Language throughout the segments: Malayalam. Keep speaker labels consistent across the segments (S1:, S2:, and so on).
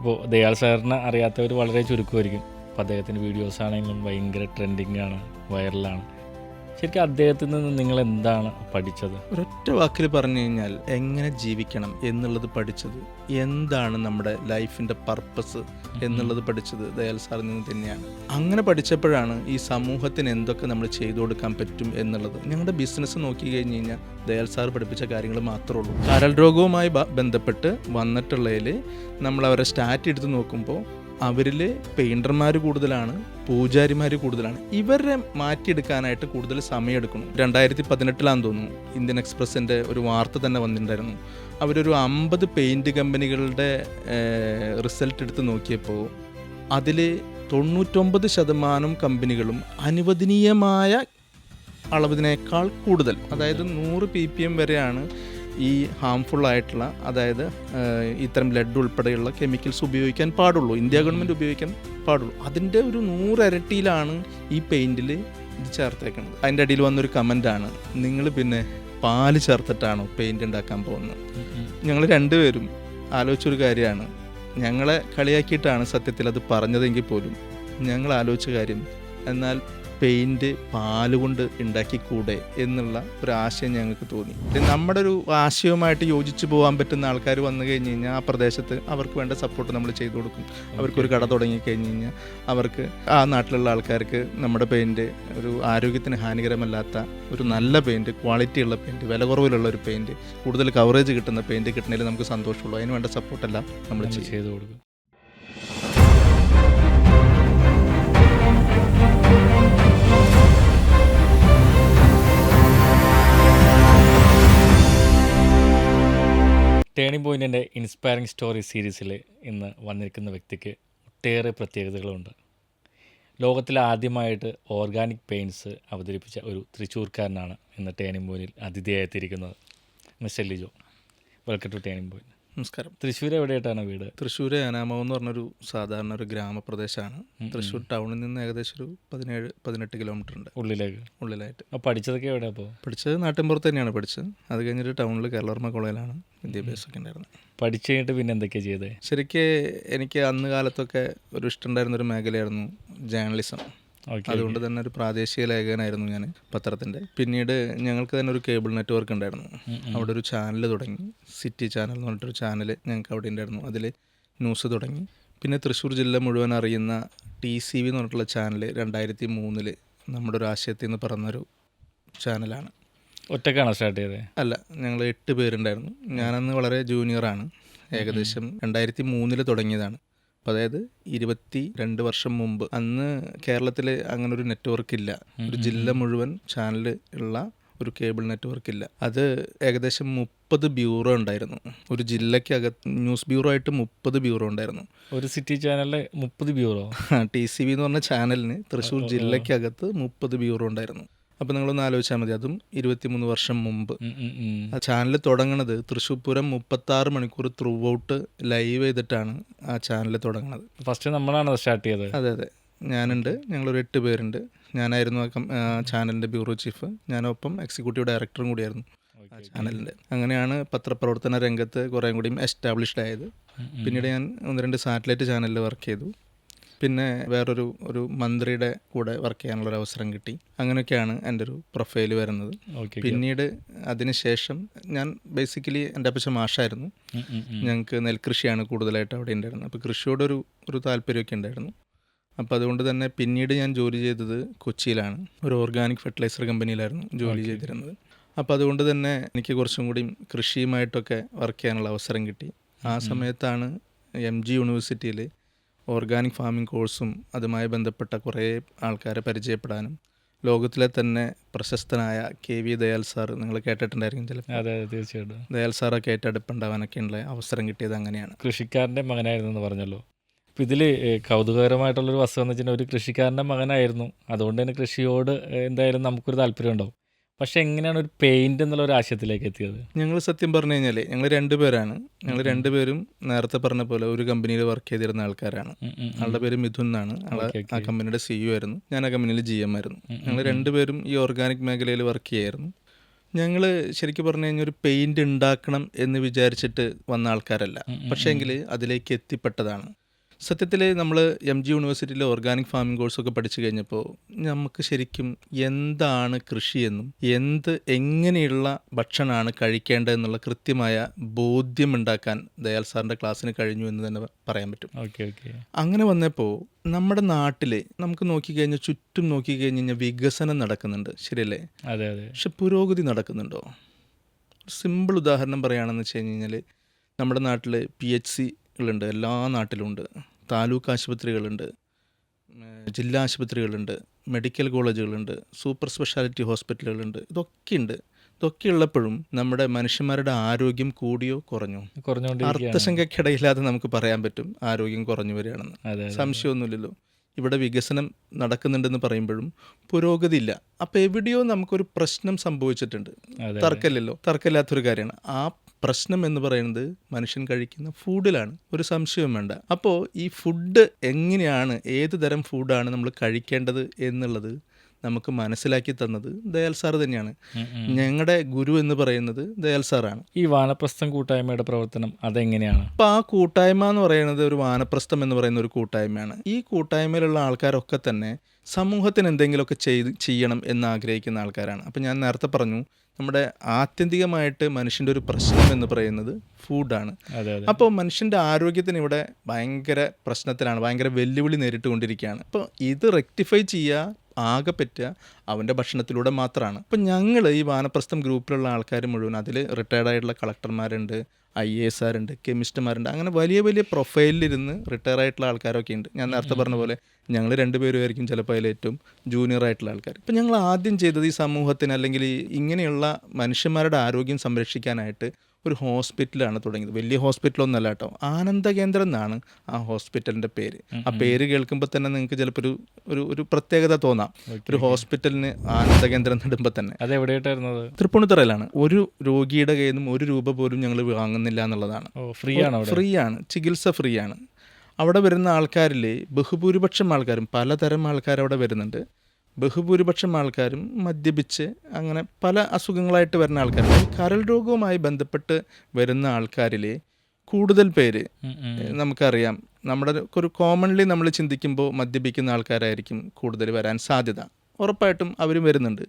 S1: ഇപ്പോൾ ദയാൽ സാറിനെ അറിയാത്തവർ വളരെ ചുരുക്കമായിരിക്കും. അപ്പോൾ അദ്ദേഹത്തിന്റെ വീഡിയോസ് ആണെങ്കിലും ഭയങ്കര ട്രെൻഡിങ് ആണ് വൈറലാണ് ശരിക്കും അദ്ദേഹത്തിൽ നിന്ന് നിങ്ങൾ എന്താണ് പഠിച്ചത്?
S2: ഒരൊറ്റ വാക്കിൽ പറഞ്ഞു കഴിഞ്ഞാൽ എങ്ങനെ ജീവിക്കണം എന്നുള്ളത് പഠിച്ചത്? എന്താണ് നമ്മുടെ ലൈഫിന്റെ പർപ്പസ് എന്നുള്ളത് പഠിച്ചത്? ദയാൽ സാറിൽ നിന്ന് തന്നെയാണ്. അങ്ങനെ പഠിച്ചപ്പോഴാണ് ഈ സമൂഹത്തിന് എന്തൊക്കെ നമ്മൾ ചെയ്തു കൊടുക്കാൻ പറ്റും എന്നുള്ളത്. ഞങ്ങളുടെ ബിസിനസ് നോക്കി കഴിഞ്ഞ് കഴിഞ്ഞാൽ ദയാൽ സാർ പഠിപ്പിച്ച കാര്യങ്ങൾ മാത്രമേ ഉള്ളൂ. കരൾ രോഗവുമായി ബന്ധപ്പെട്ട് വന്നിട്ടുള്ളതിൽ നമ്മൾ അവരെ സ്റ്റാറ്റ് എടുത്ത് നോക്കുമ്പോൾ അവരിൽ പെയിന്റർമാർ കൂടുതലാണ് പൂജാരിമാർ കൂടുതലാണ്. ഇവരെ മാറ്റിയെടുക്കാനായിട്ട് കൂടുതൽ സമയമെടുക്കണം രണ്ടായിരത്തി പതിനെട്ടിലാന്ന് തോന്നുന്നു ഇന്ത്യൻ എക്സ്പ്രസിന്റെ ഒരു വാർത്ത തന്നെ വന്നിട്ടുണ്ടായിരുന്നു. അവരൊരു അമ്പത് പെയിന്റ് കമ്പനികളുടെ റിസൾട്ട് എടുത്ത് നോക്കിയപ്പോൾ അതിൽ തൊണ്ണൂറ്റൊമ്പത് ശതമാനം കമ്പനികളും അനുവദനീയമായ അളവിനേക്കാൾ കൂടുതൽ. അതായത് നൂറ് പി പി എം വരെയാണ് ഈ ഹാംഫുൾ ആയിട്ടുള്ള അതായത് ഇത്തരം ലെഡ് ഉൾപ്പെടെയുള്ള കെമിക്കൽസ് ഉപയോഗിക്കാൻ പാടുള്ളൂ. ഇന്ത്യ ഗവൺമെന്റ് ഉപയോഗിക്കാൻ പാടുള്ളൂ. അതിന്റെ ഒരു നൂറരട്ടിയിലാണ് ഈ പെയിന്റിൽ ഇത് ചേർത്തേക്കുന്നത് അതിന്റെ അടിയിൽ വന്നൊരു കമന്റാണ്. നിങ്ങൾ പിന്നെ പാൽ ചേർത്തിട്ടാണോ പെയിന്റ് ഉണ്ടാക്കാൻ പോകുന്നത്? ഞങ്ങൾ രണ്ടുപേരും ആലോചിച്ചൊരു കാര്യമാണ്. ഞങ്ങളെ കളിയാക്കിയിട്ടാണ് സത്യത്തിൽ അത് പറഞ്ഞതെങ്കിൽ പോലും ഞങ്ങൾ ആലോചിച്ച കാര്യം എന്നാൽ പെയിന്റ് പാലുകൊണ്ട് ഉണ്ടാക്കിക്കൂടെ എന്നുള്ള ഒരു ആശയം ഞങ്ങൾക്ക് തോന്നി. നമ്മുടെ ഒരു ആശയവുമായിട്ട് യോജിച്ച് പോകാൻ പറ്റുന്ന ആൾക്കാർ വന്നു കഴിഞ്ഞ് കഴിഞ്ഞാൽ ആ പ്രദേശത്ത് അവർക്ക് വേണ്ട സപ്പോർട്ട് നമ്മൾ ചെയ്തു കൊടുക്കും. അവർക്കൊരു കട തുടങ്ങി കഴിഞ്ഞ് കഴിഞ്ഞാൽ അവർക്ക് ആ നാട്ടിലുള്ള ആൾക്കാർക്ക് നമ്മുടെ പെയിന്റ് ഒരു ആരോഗ്യത്തിന് ഹാനികരമല്ലാത്ത ഒരു നല്ല പെയിന്റ് ക്വാളിറ്റി ഉള്ള പെയിന്റ് വില കുറവിലുള്ള ഒരു പെയിന്റ് കൂടുതൽ കവറേജ് കിട്ടുന്ന പെയിന്റ് കിട്ടുന്നതിൽ നമുക്ക് സന്തോഷമുള്ളൂ. അതിന് വേണ്ട സപ്പോർട്ടെല്ലാം നമ്മൾ
S1: ചെയ്തു കൊടുക്കും. ടേണിംഗ് പോയിന്റിന്റെ ഇൻസ്പയറിംഗ് സ്റ്റോറി സീരീസിൽ ഇന്ന് വന്നിരിക്കുന്ന വ്യക്തിക്ക് ഒട്ടേറെ പ്രത്യേകതകളുണ്ട്. ലോകത്തിൽ ആദ്യമായിട്ട് ഓർഗാനിക് പെയിന്റ്സ് അവതരിപ്പിച്ച ഒരു തൃശ്ശൂർക്കാരനാണ് ഇന്ന് ടേണിംഗ് പോയിന്റിൽ അതിഥിയായിത്തിരിക്കുന്നത് miss Lijo welcome to turning point.
S2: നമസ്കാരം.
S1: തൃശ്ശൂർ എവിടെയായിട്ടാണ് വീട്?
S2: തൃശ്ശൂർ ഏനാമോ എന്ന് പറഞ്ഞൊരു സാധാരണ ഒരു ഗ്രാമപ്രദേശമാണ് തൃശ്ശൂർ ടൗണിൽ നിന്ന് ഏകദേശം ഒരു പതിനേഴ് പതിനെട്ട് കിലോമീറ്റർ ഉണ്ട്.
S1: ഉള്ളിലേക്ക്?
S2: ഉള്ളിലായിട്ട്.
S1: അപ്പോൾ പഠിച്ചതൊക്കെ എവിടെ അപ്പോൾ
S2: പഠിച്ചത് നാട്ടിൻപുറത്ത് തന്നെയാണ് പഠിച്ചത്. അത് കഴിഞ്ഞിട്ട് ടൗണിൽ കേരളവർമ്മ കോളേജിലാണ് വിദ്യാഭ്യാസമൊക്കെ ഉണ്ടായിരുന്നത്.
S1: പഠിച്ചു കഴിഞ്ഞിട്ട് പിന്നെ എന്തൊക്കെയാണ് ചെയ്തത്
S2: ശരിക്ക് എനിക്ക് അന്ന് കാലത്തൊക്കെ ഒരു ഇഷ്ടമുണ്ടായിരുന്ന ഒരു മേഖലയായിരുന്നു ജേർണലിസം അതുകൊണ്ട് തന്നെ ഒരു പ്രാദേശിക ലേഖകനായിരുന്നു ഞാൻ പത്രത്തിന്റെ. പിന്നീട് ഞങ്ങൾക്ക് തന്നെ ഒരു കേബിൾ നെറ്റ്വർക്ക് ഉണ്ടായിരുന്നു. അവിടെ ഒരു ചാനൽ തുടങ്ങി. സിറ്റി ചാനൽ എന്ന് പറഞ്ഞിട്ടൊരു ചാനൽ ഞങ്ങൾക്ക് അവിടെ ഉണ്ടായിരുന്നു. അതിൽ ന്യൂസ് തുടങ്ങി. പിന്നെ തൃശ്ശൂർ ജില്ല മുഴുവൻ അറിയുന്ന ടി സി വി എന്ന് പറഞ്ഞിട്ടുള്ള ചാനൽ രണ്ടായിരത്തി മൂന്നിൽ നമ്മുടെ ഒരു ആശയത്തിൽ നിന്ന് പറഞ്ഞൊരു ചാനലാണ്.
S1: ഒറ്റക്കാണോ സ്റ്റാർട്ട് ചെയ്തത്?
S2: അല്ല ഞങ്ങൾ എട്ട് പേരുണ്ടായിരുന്നു. ഞാനന്ന് വളരെ ജൂനിയറാണ്. ഏകദേശം രണ്ടായിരത്തി മൂന്നിൽ തുടങ്ങിയതാണ്. അതായത് ഇരുപത്തി രണ്ട് വർഷം മുമ്പ്. അന്ന് കേരളത്തിൽ അങ്ങനെ ഒരു നെറ്റ്വർക്ക് ഇല്ല ഒരു ജില്ല മുഴുവൻ ചാനൽ ഉള്ള ഒരു കേബിൾ നെറ്റ്വർക്ക് ഇല്ല. അത് ഏകദേശം മുപ്പത് ബ്യൂറോ ഉണ്ടായിരുന്നു. ഒരു ജില്ലയ്ക്കകത്ത് ന്യൂസ് ബ്യൂറോ ആയിട്ട് മുപ്പത് ബ്യൂറോ ഉണ്ടായിരുന്നു.
S1: ഒരു സിറ്റി ചാനലിലെ മുപ്പത് ബ്യൂറോ
S2: ടി സി വി എന്ന് പറഞ്ഞ ചാനലിന് തൃശ്ശൂർ ജില്ലയ്ക്കകത്ത് മുപ്പത് ബ്യൂറോ ഉണ്ടായിരുന്നു. അപ്പോൾ നിങ്ങളൊന്ന് ആലോചിച്ചാൽ മതി. അതും ഇരുപത്തിമൂന്ന് വർഷം മുമ്പ്. ആ ചാനൽ തുടങ്ങണത് തൃശ്ശൂർ പൂരം മുപ്പത്തി ആറ് മണിക്കൂർ ത്രൂ ഔട്ട് ലൈവ് ചെയ്തിട്ടാണ് ആ ചാനൽ തുടങ്ങണത്.
S1: ഫസ്റ്റ് നമ്മളാണ് സ്റ്റാർട്ട് ചെയ്തത്?
S2: അതെ അതെ. ഞാനുണ്ട്. ഞങ്ങളൊരു എട്ട് പേരുണ്ട്. ഞാനായിരുന്നു ആ ചാനലിന്റെ ആ ചാനലിന്റെ ബ്യൂറോ ചീഫ് ഞാനൊപ്പം എക്സിക്യൂട്ടീവ് ഡയറക്ടറും കൂടിയായിരുന്നു ആ ചാനലിന്റെ അങ്ങനെയാണ് പത്രപ്രവർത്തന രംഗത്ത് കുറേ കൂടിയും എസ്റ്റാബ്ലിഷ്ഡ് ആയത്. പിന്നീട് ഞാൻ ഒന്ന് രണ്ട് സാറ്റലൈറ്റ് ചാനലിൽ വർക്ക് ചെയ്തു. പിന്നെ വേറൊരു ഒരു മന്ത്രിയുടെ കൂടെ വർക്ക് ചെയ്യാനുള്ള ഒരു അവസരം കിട്ടി. അങ്ങനെയൊക്കെയാണ് എന്റെ ഒരു പ്രൊഫൈൽ വരുന്നത് പിന്നീട് അതിനുശേഷം ഞാൻ ബേസിക്കലി എന്റെ അപ്പച്ച മാഷായിരുന്നു. ഞങ്ങൾക്ക് നെൽകൃഷിയാണ് കൂടുതലായിട്ട് അവിടെ ഉണ്ടായിരുന്നത് അപ്പോൾ കൃഷിയോടൊരു ഒരു താല്പര്യമൊക്കെ ഉണ്ടായിരുന്നു അപ്പോൾ അതുകൊണ്ട് തന്നെ പിന്നീട് ഞാൻ ജോലി ചെയ്തത് കൊച്ചിയിലാണ്. ഒരു ഓർഗാനിക് ഫെർട്ടിലൈസർ കമ്പനിയിലായിരുന്നു ജോലി ചെയ്തിരുന്നത്. അപ്പോൾ അതുകൊണ്ട് തന്നെ എനിക്ക് കുറച്ചും കൂടി കൃഷിയുമായിട്ടൊക്കെ വർക്ക് ചെയ്യാനുള്ള അവസരം കിട്ടി. ആ സമയത്താണ് എം ജി യൂണിവേഴ്സിറ്റിയിൽ ഓർഗാനിക് ഫാമിംഗ് കോഴ്സും അതുമായി ബന്ധപ്പെട്ട കുറേ ആൾക്കാരെ പരിചയപ്പെടാനും ലോകത്തിലെ തന്നെ പ്രശസ്തനായ കെ വി ദയാൽ സാർ നിങ്ങൾ കേട്ടിട്ടുണ്ടായിരിക്കും ചിലപ്പോൾ.
S1: അതെ അതെ തീർച്ചയായിട്ടും.
S2: ദയാൽ സാറൊക്കെ ആയിട്ട് അടുപ്പുണ്ടാവാനൊക്കെ ഉള്ള അവസരം കിട്ടിയത് അങ്ങനെയാണ്.
S1: കൃഷിക്കാരന്റെ മകനായിരുന്നു എന്ന് പറഞ്ഞല്ലോ അപ്പോൾ ഇതിൽ കൗതുകകരമായിട്ടുള്ളൊരു വസ്തു എന്ന് വെച്ചാൽ ഒരു കൃഷിക്കാരന്റെ മകനായിരുന്നു. അതുകൊണ്ട് തന്നെ കൃഷിയോട് എന്തായാലും നമുക്കൊരു താല്പര്യം ഉണ്ടാവും പക്ഷെ എങ്ങനെയാണ് ഒരു പെയിന്റ് എന്നുള്ള ഒരു ആശയത്തിലേക്ക് എത്തിയത്?
S2: ഞങ്ങൾ സത്യം പറഞ്ഞു കഴിഞ്ഞാൽ ഞങ്ങൾ രണ്ടുപേരാണ് ഞങ്ങൾ രണ്ടുപേരും നേരത്തെ പറഞ്ഞ പോലെ ഒരു കമ്പനിയിൽ വർക്ക് ചെയ്തിരുന്ന ആൾക്കാരാണ്. ആളുടെ പേര് മിഥുൻ എന്നാണ്.
S1: ആൾ
S2: ആ കമ്പനിയുടെ സിഇഒ ആയിരുന്നു. ഞാൻ ആ കമ്പനിയിൽ ജി എം ആയിരുന്നു. ഞങ്ങൾ രണ്ടുപേരും ഈ ഓർഗാനിക് മേഖലയിൽ വർക്ക് ചെയ്യായിരുന്നു. ഞങ്ങൾ ശരിക്കും പറഞ്ഞു കഴിഞ്ഞാൽ ഒരു പെയിന്റ് ഉണ്ടാക്കണം എന്ന് വിചാരിച്ചിട്ട് വന്ന ആൾക്കാരല്ല. പക്ഷേങ്കിൽ അതിലേക്ക് എത്തിപ്പെട്ടതാണ്. സത്യത്തിൽ നമ്മൾ എം ജി യൂണിവേഴ്സിറ്റിയിലെ ഓർഗാനിക് ഫാമിംഗ് കോഴ്സൊക്കെ പഠിച്ചു കഴിഞ്ഞപ്പോൾ നമുക്ക് ശരിക്കും എന്താണ് കൃഷിയെന്നും എന്ത് എങ്ങനെയുള്ള ഭക്ഷണമാണ് കഴിക്കേണ്ടതെന്നുള്ള കൃത്യമായ ബോധ്യമുണ്ടാക്കാൻ ദയാൽ സാറിന്റെ ക്ലാസ്സിന് കഴിഞ്ഞു എന്ന് തന്നെ പറയാൻ പറ്റും.
S1: Okay okay.
S2: അങ്ങനെ വന്നപ്പോൾ നമ്മുടെ നാട്ടിൽ നമുക്ക് നോക്കിക്കഴിഞ്ഞാൽ ചുറ്റും നോക്കിക്കഴിഞ്ഞ് കഴിഞ്ഞാൽ വികസനം നടക്കുന്നുണ്ട്. ശരിയല്ലേ?
S1: അതെ അതെ.
S2: പക്ഷെ പുരോഗതി നടക്കുന്നുണ്ടോ? സിമ്പിൾ ഉദാഹരണം പറയുകയാണെന്ന് വെച്ച് കഴിഞ്ഞ് കഴിഞ്ഞാൽ നമ്മുടെ നാട്ടിൽ പി എച്ച് സികളുണ്ട് എല്ലാ നാട്ടിലുമുണ്ട് താലൂക്ക് ആശുപത്രികളുണ്ട് ജില്ലാ ആശുപത്രികളുണ്ട് മെഡിക്കൽ കോളേജുകളുണ്ട് സൂപ്പർ സ്പെഷ്യാലിറ്റി ഹോസ്പിറ്റലുകളുണ്ട്. ഇതൊക്കെ ഉണ്ട് ഇതൊക്കെ ഉള്ളപ്പോഴും നമ്മുടെ മനുഷ്യന്മാരുടെ ആരോഗ്യം കൂടിയോ കുറഞ്ഞോ? അർത്ഥസംഖ്യക്കിടയില്ലാതെ നമുക്ക് പറയാൻ പറ്റും ആരോഗ്യം കുറഞ്ഞു വരികയാണെന്ന്. സംശയമൊന്നുമില്ലല്ലോ. ഇവിടെ വികസനം നടക്കുന്നുണ്ടെന്ന് പറയുമ്പോഴും പുരോഗതി ഇല്ല. അപ്പോൾ എവിടെയോ നമുക്കൊരു പ്രശ്നം സംഭവിച്ചിട്ടുണ്ട്. തർക്കമില്ലല്ലോ. തർക്കമില്ലാത്തൊരു കാര്യമാണ്. ആ പ്രശ്നം എന്ന് പറയുന്നത് മനുഷ്യൻ കഴിക്കുന്ന ഫുഡിലാണ് ഒരു സംശയവും വേണ്ട. അപ്പോൾ ഈ ഫുഡ് എങ്ങനെയാണ് ഏത് തരം ഫുഡാണ് നമ്മൾ കഴിക്കേണ്ടത് എന്നുള്ളത് നമുക്ക് മനസ്സിലാക്കി തന്നത് ദയാൽ സാർ തന്നെയാണ്. ഞങ്ങളുടെ ഗുരു എന്ന് പറയുന്നത് ദയാൽ സാറാണ്.
S1: ഈ വാനപ്രസ്ഥം കൂട്ടായ്മയുടെ പ്രവർത്തനം അതെങ്ങനെയാണ്?
S2: അപ്പോൾ ആ കൂട്ടായ്മ എന്ന് പറയുന്നത് ഒരു വാനപ്രസ്ഥം എന്ന് പറയുന്ന ഒരു കൂട്ടായ്മയാണ്. ഈ കൂട്ടായ്മയിലുള്ള ആൾക്കാരൊക്കെ തന്നെ സമൂഹത്തിന് എന്തെങ്കിലുമൊക്കെ ചെയ്ത് ചെയ്യണം എന്ന് ആഗ്രഹിക്കുന്ന ആൾക്കാരാണ്. അപ്പം ഞാൻ നേരത്തെ പറഞ്ഞു നമ്മുടെ ആത്യന്തികമായിട്ട് മനുഷ്യന്റെ ഒരു പ്രശ്നം എന്ന് പറയുന്നത് ഫുഡാണ് അപ്പോൾ മനുഷ്യന്റെ ആരോഗ്യത്തിന് ഇവിടെ ഭയങ്കര പ്രശ്നത്തിലാണ് ഭയങ്കര വെല്ലുവിളി നേരിട്ടുകൊണ്ടിരിക്കുകയാണ്. അപ്പോൾ ഇത് റെക്ടിഫൈ ചെയ്യുക ആകെ പറ്റുക അവന്റെ ഭക്ഷണത്തിലൂടെ മാത്രമാണ്. അപ്പം ഞങ്ങൾ ഈ വാനപ്രസ്ഥം ഗ്രൂപ്പിലുള്ള ആൾക്കാർ മുഴുവൻ അതിൽ റിട്ടയർഡ് ആയിട്ടുള്ള കളക്ടർമാരുണ്ട് ഐ എ എസ് ആരുണ്ട് കെമിസ്റ്റുമാരുണ്ട് അങ്ങനെ വലിയ വലിയ പ്രൊഫൈലിലിരുന്ന് റിട്ടയർ ആയിട്ടുള്ള ആൾക്കാരൊക്കെ ഉണ്ട്. ഞാൻ നേരത്തെ പറഞ്ഞ പോലെ ഞങ്ങൾ രണ്ടുപേരുമായിരിക്കും ചിലപ്പോൾ അതിൽ ഏറ്റവും ജൂനിയർ ആയിട്ടുള്ള ആൾക്കാർ ഇപ്പം ഞങ്ങൾ ആദ്യം ചെയ്തത് ഈ സമൂഹത്തിന് അല്ലെങ്കിൽ ഇങ്ങനെയുള്ള മനുഷ്യന്മാരുടെ ആരോഗ്യം സംരക്ഷിക്കാനായിട്ട് ഒരു ഹോസ്പിറ്റലാണ് തുടങ്ങിയത്. വലിയ ഹോസ്പിറ്റലൊന്നല്ല കേട്ടോ. ആനന്ദ കേന്ദ്രം എന്നാണ് ആ ഹോസ്പിറ്റലിന്റെ പേര്. ആ പേര് കേൾക്കുമ്പോൾ തന്നെ നിങ്ങൾക്ക് ചിലപ്പോൾ ഒരു ഒരു ഒരു പ്രത്യേകത തോന്നാം. ഒരു ഹോസ്പിറ്റലിന് ആനന്ദ കേന്ദ്രം നടുമ്പോൾ തന്നെ.
S1: അത് എവിടെയായിട്ടായിരുന്നത്
S2: തൃപ്പൂണിത്തറയിലാണ്. ഒരു രോഗിയുടെ കയ്യിൽ നിന്നും ഒരു രൂപ പോലും ഞങ്ങൾ വാങ്ങുന്നില്ല എന്നുള്ളതാണ്.
S1: ഫ്രീ ആണ്
S2: ഫ്രീ ആണ് ചികിത്സ ഫ്രീ ആണ് അവിടെ വരുന്ന ആൾക്കാരിൽ ബഹുഭൂരിപക്ഷം ആൾക്കാരും പലതരം ആൾക്കാർ അവിടെ വരുന്നുണ്ട്. ബഹുഭൂരിപക്ഷം ആൾക്കാരും മദ്യപിച്ച് അങ്ങനെ പല അസുഖങ്ങളായിട്ട് വരുന്ന ആൾക്കാരുണ്ട്. കരൾ രോഗവുമായി ബന്ധപ്പെട്ട് വരുന്ന ആൾക്കാരിൽ കൂടുതൽ പേര് നമുക്കറിയാം. നമ്മുടെ ഒരു കോമൺലി നമ്മൾ ചിന്തിക്കുമ്പോൾ മദ്യപിക്കുന്ന ആൾക്കാരായിരിക്കും കൂടുതൽ വരാൻ സാധ്യത. ഉറപ്പായിട്ടും അവരും വരുന്നുണ്ട്.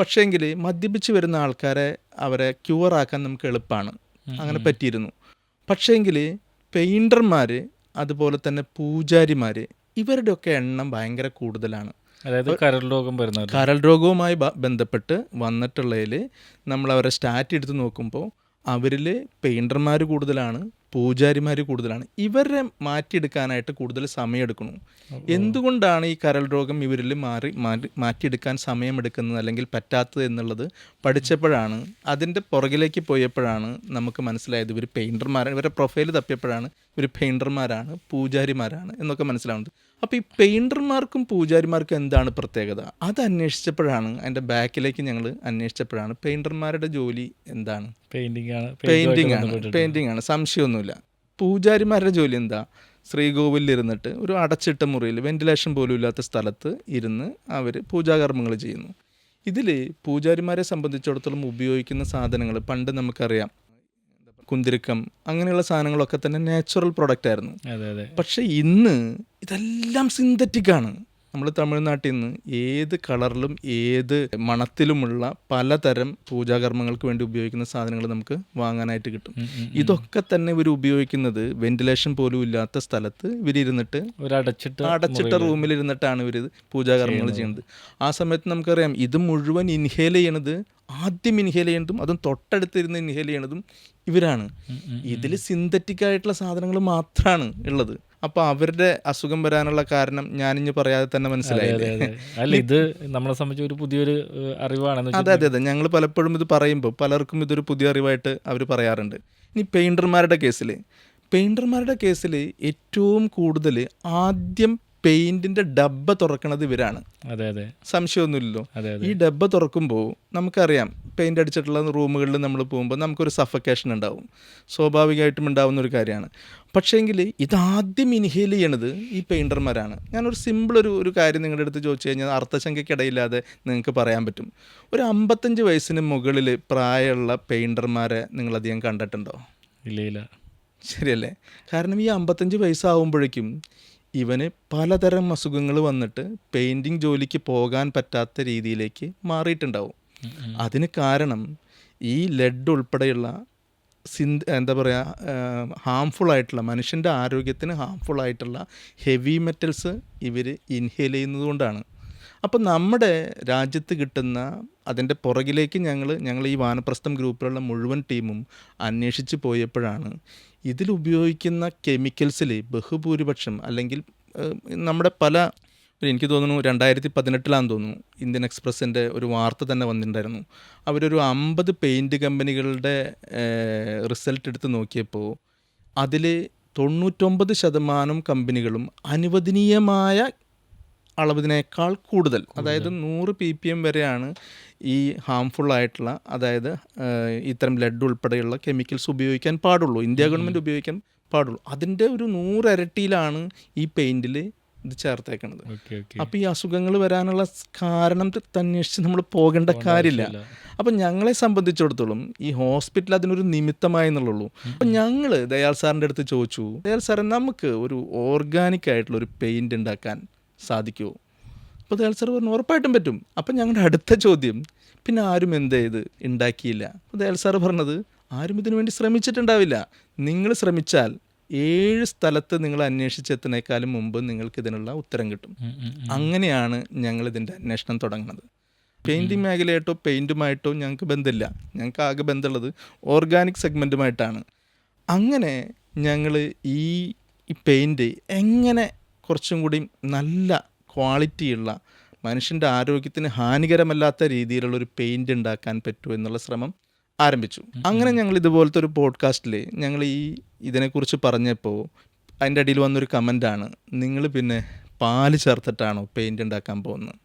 S2: പക്ഷേങ്കിൽ മദ്യപിച്ച് വരുന്ന ആൾക്കാരെ അവരെ ക്യൂർ ആക്കാൻ നമുക്ക് എളുപ്പമാണ് അങ്ങനെ പറ്റിയിരുന്നു. പക്ഷേങ്കിൽ പെയിന്റർമാർ അതുപോലെ തന്നെ പൂജാരിമാർ ഇവരുടെയൊക്കെ എണ്ണം ഭയങ്കര കൂടുതലാണ്.
S1: അതായത് കരൾ രോഗം വരുന്ന
S2: കരൾ രോഗവുമായി ബന്ധപ്പെട്ട് വന്നിട്ടുള്ളതിൽ നമ്മൾ അവരെ സ്റ്റാറ്റ് എടുത്ത് നോക്കുമ്പോൾ അവരിൽ പെയിന്റർമാർ കൂടുതലാണ് പൂജാരിമാർ കൂടുതലാണ്. ഇവരെ മാറ്റിയെടുക്കാനായിട്ട് കൂടുതൽ സമയമെടുക്കണു എന്തുകൊണ്ടാണ് ഈ കരൾ രോഗം ഇവരിൽ മാറി മാറ്റി മാറ്റിയെടുക്കാൻ സമയമെടുക്കുന്നത് അല്ലെങ്കിൽ പറ്റാത്തത് എന്നുള്ളത് പഠിച്ചപ്പോഴാണ് അതിന്റെ പുറകിലേക്ക് പോയപ്പോഴാണ് നമുക്ക് മനസ്സിലായത് ഇവർ പെയിന്റർമാരാണ് ഇവരുടെ പ്രൊഫൈൽ തപ്പിയപ്പോഴാണ് ഇവർ പെയിന്റർമാരാണ് പൂജാരിമാരാണ് എന്നൊക്കെ മനസ്സിലാവുന്നത്. അപ്പോൾ ഈ പെയിന്റർമാർക്കും പൂജാരിമാർക്കും എന്താണ് പ്രത്യേകത? അത് അന്വേഷിച്ചപ്പോഴാണ് അതിന്റെ ബാക്കിലേക്ക് ഞങ്ങൾ അന്വേഷിച്ചപ്പോഴാണ് പെയിന്റർമാരുടെ ജോലി എന്താണ്?
S1: പെയിന്റിംഗ് ആണ്
S2: പെയിന്റിംഗ് ആണ് പെയിന്റിംഗ് ആണ് സംശയമൊന്നുമില്ല. പൂജാരിമാരുടെ ജോലി എന്താ? ശ്രീകോവിലിൽ ഇരുന്നിട്ട് ഒരു അടച്ചിട്ട മുറിയിൽ വെന്റിലേഷൻ പോലും ഇല്ലാത്ത സ്ഥലത്ത് ഇരുന്ന് അവർ പൂജാകർമ്മങ്ങൾ ചെയ്യുന്നു. ഇതിൽ പൂജാരിമാരെ സംബന്ധിച്ചിടത്തോളം ഉപയോഗിക്കുന്ന സാധനങ്ങൾ പണ്ട് നമുക്കറിയാം. കുന്തിരിക്കം അങ്ങനെയുള്ള സാധനങ്ങളൊക്കെ തന്നെ നാച്ചുറൽ പ്രൊഡക്റ്റ് ആയിരുന്നു. പക്ഷെ ഇന്ന് ഇതെല്ലാം സിന്തറ്റിക് ആണ്. നമ്മൾ തമിഴ്നാട്ടിൽ നിന്ന് ഏത് കളറിലും ഏത് മണത്തിലുമുള്ള പലതരം പൂജാകർമ്മങ്ങൾക്ക് വേണ്ടി ഉപയോഗിക്കുന്ന സാധനങ്ങൾ നമുക്ക് വാങ്ങാനായിട്ട് കിട്ടും. ഇതൊക്കെ തന്നെ ഇവർ ഉപയോഗിക്കുന്നത് വെന്റിലേഷൻ പോലും ഇല്ലാത്ത സ്ഥലത്ത് ഇവരിരുന്നിട്ട്
S1: അടച്ചിട്ട്
S2: അടച്ചിട്ട റൂമിൽ ഇരുന്നിട്ടാണ് ഇവർ പൂജാകർമ്മങ്ങൾ ചെയ്യുന്നത്. ആ സമയത്ത് നമുക്കറിയാം ഇത് മുഴുവൻ ഇൻഹേൽ ചെയ്യണത് ആദ്യം ഇൻഹേൽ ചെയ്യണതും അതും തൊട്ടടുത്തിരുന്ന് ഇൻഹേൽ ചെയ്യണതും ഇവരാണ്. ഇതിൽ സിന്തറ്റിക് ആയിട്ടുള്ള സാധനങ്ങൾ മാത്രമാണ് ഉള്ളത്. അപ്പൊ അവരുടെ അസുഖം വരാനുള്ള കാരണം ഞാനിഞ്ഞ് പറയാതെ തന്നെ
S1: മനസ്സിലായി.
S2: മനസ്സിലായില്ലേ
S1: അല്ല ഇത് നമ്മളെ സംബന്ധിച്ച് ഒരു പുതിയൊരു അറിവാണ്
S2: അതെ അതെ അതെ. ഞങ്ങൾ പലപ്പോഴും ഇത് പറയുമ്പോൾ പലർക്കും ഇതൊരു പുതിയ അറിവായിട്ട് അവർ പറയാറുണ്ട്. ഇനി പെയിന്റർമാരുടെ കേസിൽ പെയിന്റർമാരുടെ കേസിൽ ഏറ്റവും കൂടുതൽ ആദ്യം പെയിന്റിന്റെ ഡബ്ബ തുറക്കണത് ഇവരാണ്.
S1: അതെ അതെ.
S2: സംശയമൊന്നുമില്ലല്ലോ. ഈ ഡബ്ബ തുറക്കുമ്പോൾ നമുക്കറിയാം പെയിന്റ് അടിച്ചിട്ടുള്ള റൂമുകളിൽ നമ്മൾ പോകുമ്പോൾ നമുക്കൊരു സഫക്കേഷൻ ഉണ്ടാവും. സ്വാഭാവികമായിട്ടും ഉണ്ടാവുന്ന ഒരു കാര്യമാണ്. പക്ഷേങ്കിൽ ഇതാദ്യം ഇൻഹേൽ ചെയ്യണത് ഈ പെയിന്റർമാരാണ് ഞാനൊരു സിമ്പിൾ ഒരു ഒരു കാര്യം നിങ്ങളുടെ അടുത്ത് ചോദിച്ചു കഴിഞ്ഞാൽ അർത്ഥശങ്കയ്ക്കിടയില്ലാതെ നിങ്ങൾക്ക് പറയാൻ പറ്റും. ഒരു അമ്പത്തഞ്ച് വയസ്സിന് മുകളിൽ പ്രായമുള്ള പെയിന്റർമാരെ നിങ്ങളധികം കണ്ടിട്ടുണ്ടോ?
S1: ഇല്ല ഇല്ല.
S2: ശരിയല്ലേ? കാരണം ഈ അമ്പത്തഞ്ച് വയസ്സാവുമ്പോഴേക്കും ഇവന് പലതരം അസുഖങ്ങൾ വന്നിട്ട് പെയിന്റിങ് ജോലിക്ക് പോകാൻ പറ്റാത്ത രീതിയിലേക്ക് മാറിയിട്ടുണ്ടാവും. അതിന് കാരണം ഈ ലെഡ് ഉൾപ്പെടെയുള്ള സിന്ത് എന്താ പറയുക ഹാംഫുൾ ആയിട്ടുള്ള മനുഷ്യന്റെ ആരോഗ്യത്തിന് ഹാംഫുൾ ആയിട്ടുള്ള ഹെവി മെറ്റൽസ് ഇവർ ഇൻഹേൽ ചെയ്യുന്നത് കൊണ്ടാണ്. അപ്പം നമ്മുടെ രാജ്യത്ത് കിട്ടുന്ന അതിന്റെ പുറകിലേക്ക് ഞങ്ങൾ ഞങ്ങൾ ഈ വാനപ്രസ്ഥം ഗ്രൂപ്പിലുള്ള മുഴുവൻ ടീമും അന്വേഷിച്ച് പോയപ്പോഴാണ് ഇതിൽ ഉപയോഗിക്കുന്ന കെമിക്കൽസിൽ ബഹുഭൂരിപക്ഷം അല്ലെങ്കിൽ നമ്മുടെ പല എനിക്ക് തോന്നുന്നു രണ്ടായിരത്തി പതിനെട്ടിലാന്ന് തോന്നുന്നു ഇന്ത്യൻ എക്സ്പ്രസിന്റെ ഒരു വാർത്ത തന്നെ വന്നിട്ടുണ്ടായിരുന്നു. അവരൊരു അമ്പത് പെയിന്റ് കമ്പനികളുടെ റിസൾട്ട് എടുത്ത് നോക്കിയപ്പോൾ അതിൽ തൊണ്ണൂറ്റൊമ്പത് ശതമാനം കമ്പനികളും അനുവദനീയമായ അളവിനേക്കാൾ കൂടുതൽ. അതായത് നൂറ് പി പി എം വരെയാണ് ഈ ഹാംഫുൾ ആയിട്ടുള്ള അതായത് ഇത്തരം ലെഡ് ഉൾപ്പെടെയുള്ള കെമിക്കൽസ് ഉപയോഗിക്കാൻ പാടുള്ളൂ. ഇന്ത്യ ഗവൺമെന്റ് ഉപയോഗിക്കാൻ പാടുള്ളൂ. അതിന്റെ ഒരു നൂറ് ഇരട്ടിയിലാണ് ഈ പെയിന്റിൽ ഇത് ചേർത്തേക്കണത്. അപ്പോൾ ഈ അസുഖങ്ങൾ വരാനുള്ള കാരണം തന്നെ അന്വേഷിച്ച് നമ്മൾ പോകേണ്ട കാര്യമില്ല. അപ്പം ഞങ്ങളെ സംബന്ധിച്ചിടത്തോളം ഈ ഹോസ്പിറ്റൽ അതിനൊരു നിമിത്തമായി എന്നുള്ളൂ അപ്പം ഞങ്ങൾ ദയാൽ സാറിന്റെ അടുത്ത് ചോദിച്ചു ദയാൽ സാറെ നമുക്ക് ഒരു ഓർഗാനിക് ആയിട്ടുള്ള ഒരു പെയിന്റ് ഉണ്ടാക്കാൻ സാധിക്കുമോ അപ്പോൾ ദയാൽ സാർ പറഞ്ഞു ഉറപ്പായിട്ടും പറ്റും. അപ്പം ഞങ്ങളുടെ അടുത്ത ചോദ്യം പിന്നെ ആരും എന്ത് ചെയ്ത് ഉണ്ടാക്കിയില്ല? അപ്പോൾ ദയാൽ സാർ പറഞ്ഞത് ആരും ഇതിനു വേണ്ടി ശ്രമിച്ചിട്ടുണ്ടാവില്ല. നിങ്ങൾ ശ്രമിച്ചാൽ ഏഴ് സ്ഥലത്ത് നിങ്ങൾ അന്വേഷിച്ചെത്തുന്നേക്കാളും മുമ്പ് നിങ്ങൾക്ക് ഇതിനുള്ള ഉത്തരം കിട്ടും. അങ്ങനെയാണ് ഞങ്ങൾ ഇതിന്റെ അന്വേഷണം തുടങ്ങുന്നത്. പെയിന്റിങ് മേഖലയായിട്ടോ പെയിന്റുമായിട്ടോ ഞങ്ങൾക്ക് ബന്ധമില്ല ഞങ്ങൾക്ക് ആകെ ബന്ധമുള്ളത് ഓർഗാനിക് സെഗ്മെന്റുമായിട്ടാണ്. അങ്ങനെ ഞങ്ങൾ ഈ ഈ പെയിന്റ് എങ്ങനെ കുറച്ചും കൂടി നല്ല ക്വാളിറ്റിയുള്ള മനുഷ്യന്റെ ആരോഗ്യത്തിന് ഹാനികരമല്ലാത്ത രീതിയിലുള്ള ഒരു പെയിന്റ് ഉണ്ടാക്കാൻ പറ്റുമോ എന്നുള്ള ശ്രമം ആരംഭിച്ചു. അങ്ങനെ ഞങ്ങൾ ഇതുപോലത്തെ ഒരു പോഡ്കാസ്റ്റിൽ ഞങ്ങൾ ഈ ഇതിനെക്കുറിച്ച് പറഞ്ഞപ്പോൾ അതിന്റെ അടിയിൽ വന്നൊരു കമന്റാണ് നിങ്ങൾ പിന്നെ പാൽ ചേർത്തിട്ടാണോ പെയിന്റ് ഉണ്ടാക്കാൻ പോകുന്നത്.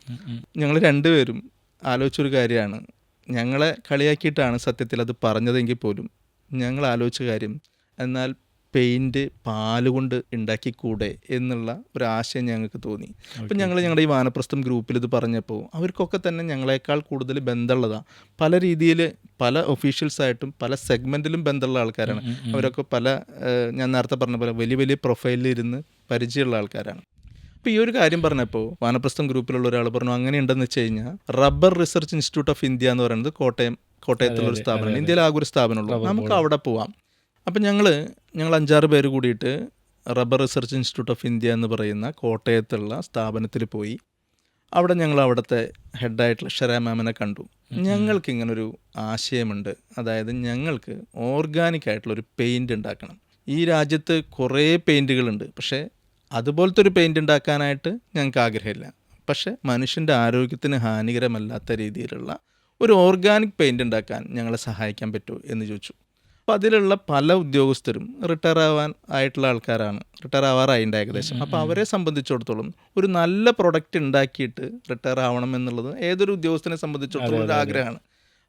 S2: ഞങ്ങൾ രണ്ടുപേരും ആലോചിച്ചൊരു കാര്യമാണ് ഞങ്ങളെ കളിയാക്കിയിട്ടാണ് സത്യത്തിൽ അത് പറഞ്ഞതെങ്കിൽ പോലും ഞങ്ങൾ ആലോചിച്ച കാര്യം എന്നാൽ പെയിന്റ് പാൽ കൊണ്ട് ഉണ്ടാക്കിക്കൂടെ എന്നുള്ള ഒരു ആശയം ഞങ്ങൾക്ക് തോന്നി. അപ്പം ഞങ്ങൾ ഞങ്ങളുടെ ഈ വാനപ്രസ്ഥം ഗ്രൂപ്പിൽ ഇത് പറഞ്ഞപ്പോൾ അവർക്കൊക്കെ തന്നെ ഞങ്ങളെക്കാൾ കൂടുതൽ ബന്ധമുള്ളതാണ് പല രീതിയിൽ പല ഒഫീഷ്യൽസായിട്ടും പല സെഗ്മെന്റിലും ബന്ധമുള്ള ആൾക്കാരാണ്. അവരൊക്കെ പല ഞാൻ നേരത്തെ പറഞ്ഞ പോലെ വലിയ വലിയ പ്രൊഫൈലിൽ ഇരുന്ന് പരിചയമുള്ള ആൾക്കാരാണ്. അപ്പോൾ ഈ ഒരു കാര്യം പറഞ്ഞപ്പോൾ വാനപ്രസ്ഥം ഗ്രൂപ്പിലുള്ള ഒരാൾ പറഞ്ഞു അങ്ങനെ ഉണ്ടെന്ന് വെച്ച് കഴിഞ്ഞാൽ rubber research institute of India എന്ന് പറയുന്നത് കോട്ടയം കോട്ടയത്തുള്ള ഒരു സ്ഥാപനമാണ്. ഇന്ത്യയിൽ ആകെ ഒരു സ്ഥാപനമുള്ളൂ. നമുക്ക് അവിടെ പോവാം. അപ്പം ഞങ്ങൾ ഞങ്ങൾ അഞ്ചാറ് പേര് കൂടിയിട്ട് rubber research institute of India എന്ന് പറയുന്ന കോട്ടയത്തുള്ള സ്ഥാപനത്തിൽ പോയി. അവിടെ ഞങ്ങൾ അവിടുത്തെ ഹെഡായിട്ടുള്ള ഷരാ മാമിനെ കണ്ടു. ഞങ്ങൾക്ക് ഇങ്ങനൊരു ആശയമുണ്ട്. അതായത് ഞങ്ങൾക്ക് ഓർഗാനിക് ആയിട്ടുള്ള ഒരു പെയിന്റ് ഉണ്ടാക്കണം. ഈ രാജ്യത്ത് കുറേ പെയിന്റുകളുണ്ട് പക്ഷേ അതുപോലത്തെ ഒരു പെയിന്റ് ഉണ്ടാക്കാനായിട്ട് ഞങ്ങൾക്ക് ആഗ്രഹമില്ല. പക്ഷേ മനുഷ്യന്റെ ആരോഗ്യത്തിന് ഹാനികരമല്ലാത്ത രീതിയിലുള്ള ഒരു ഓർഗാനിക് പെയിന്റ് ഉണ്ടാക്കാൻ ഞങ്ങളെ സഹായിക്കാൻ പറ്റുമോ എന്ന് ചോദിച്ചു. അപ്പോൾ അതിലുള്ള പല ഉദ്യോഗസ്ഥരും റിട്ടയർ ആവാൻ ആയിട്ടുള്ള ആൾക്കാരാണ്. റിട്ടയർ ആവാറായിട്ടുണ്ട് ഏകദേശം. അപ്പോൾ അവരെ സംബന്ധിച്ചിടത്തോളം ഒരു നല്ല പ്രൊഡക്റ്റ് ഉണ്ടാക്കിയിട്ട് റിട്ടയർ ആവണം എന്നുള്ളത് ഏതൊരു ഉദ്യോഗസ്ഥനെ സംബന്ധിച്ചിടത്തോളം ഒരു ആഗ്രഹമാണ്.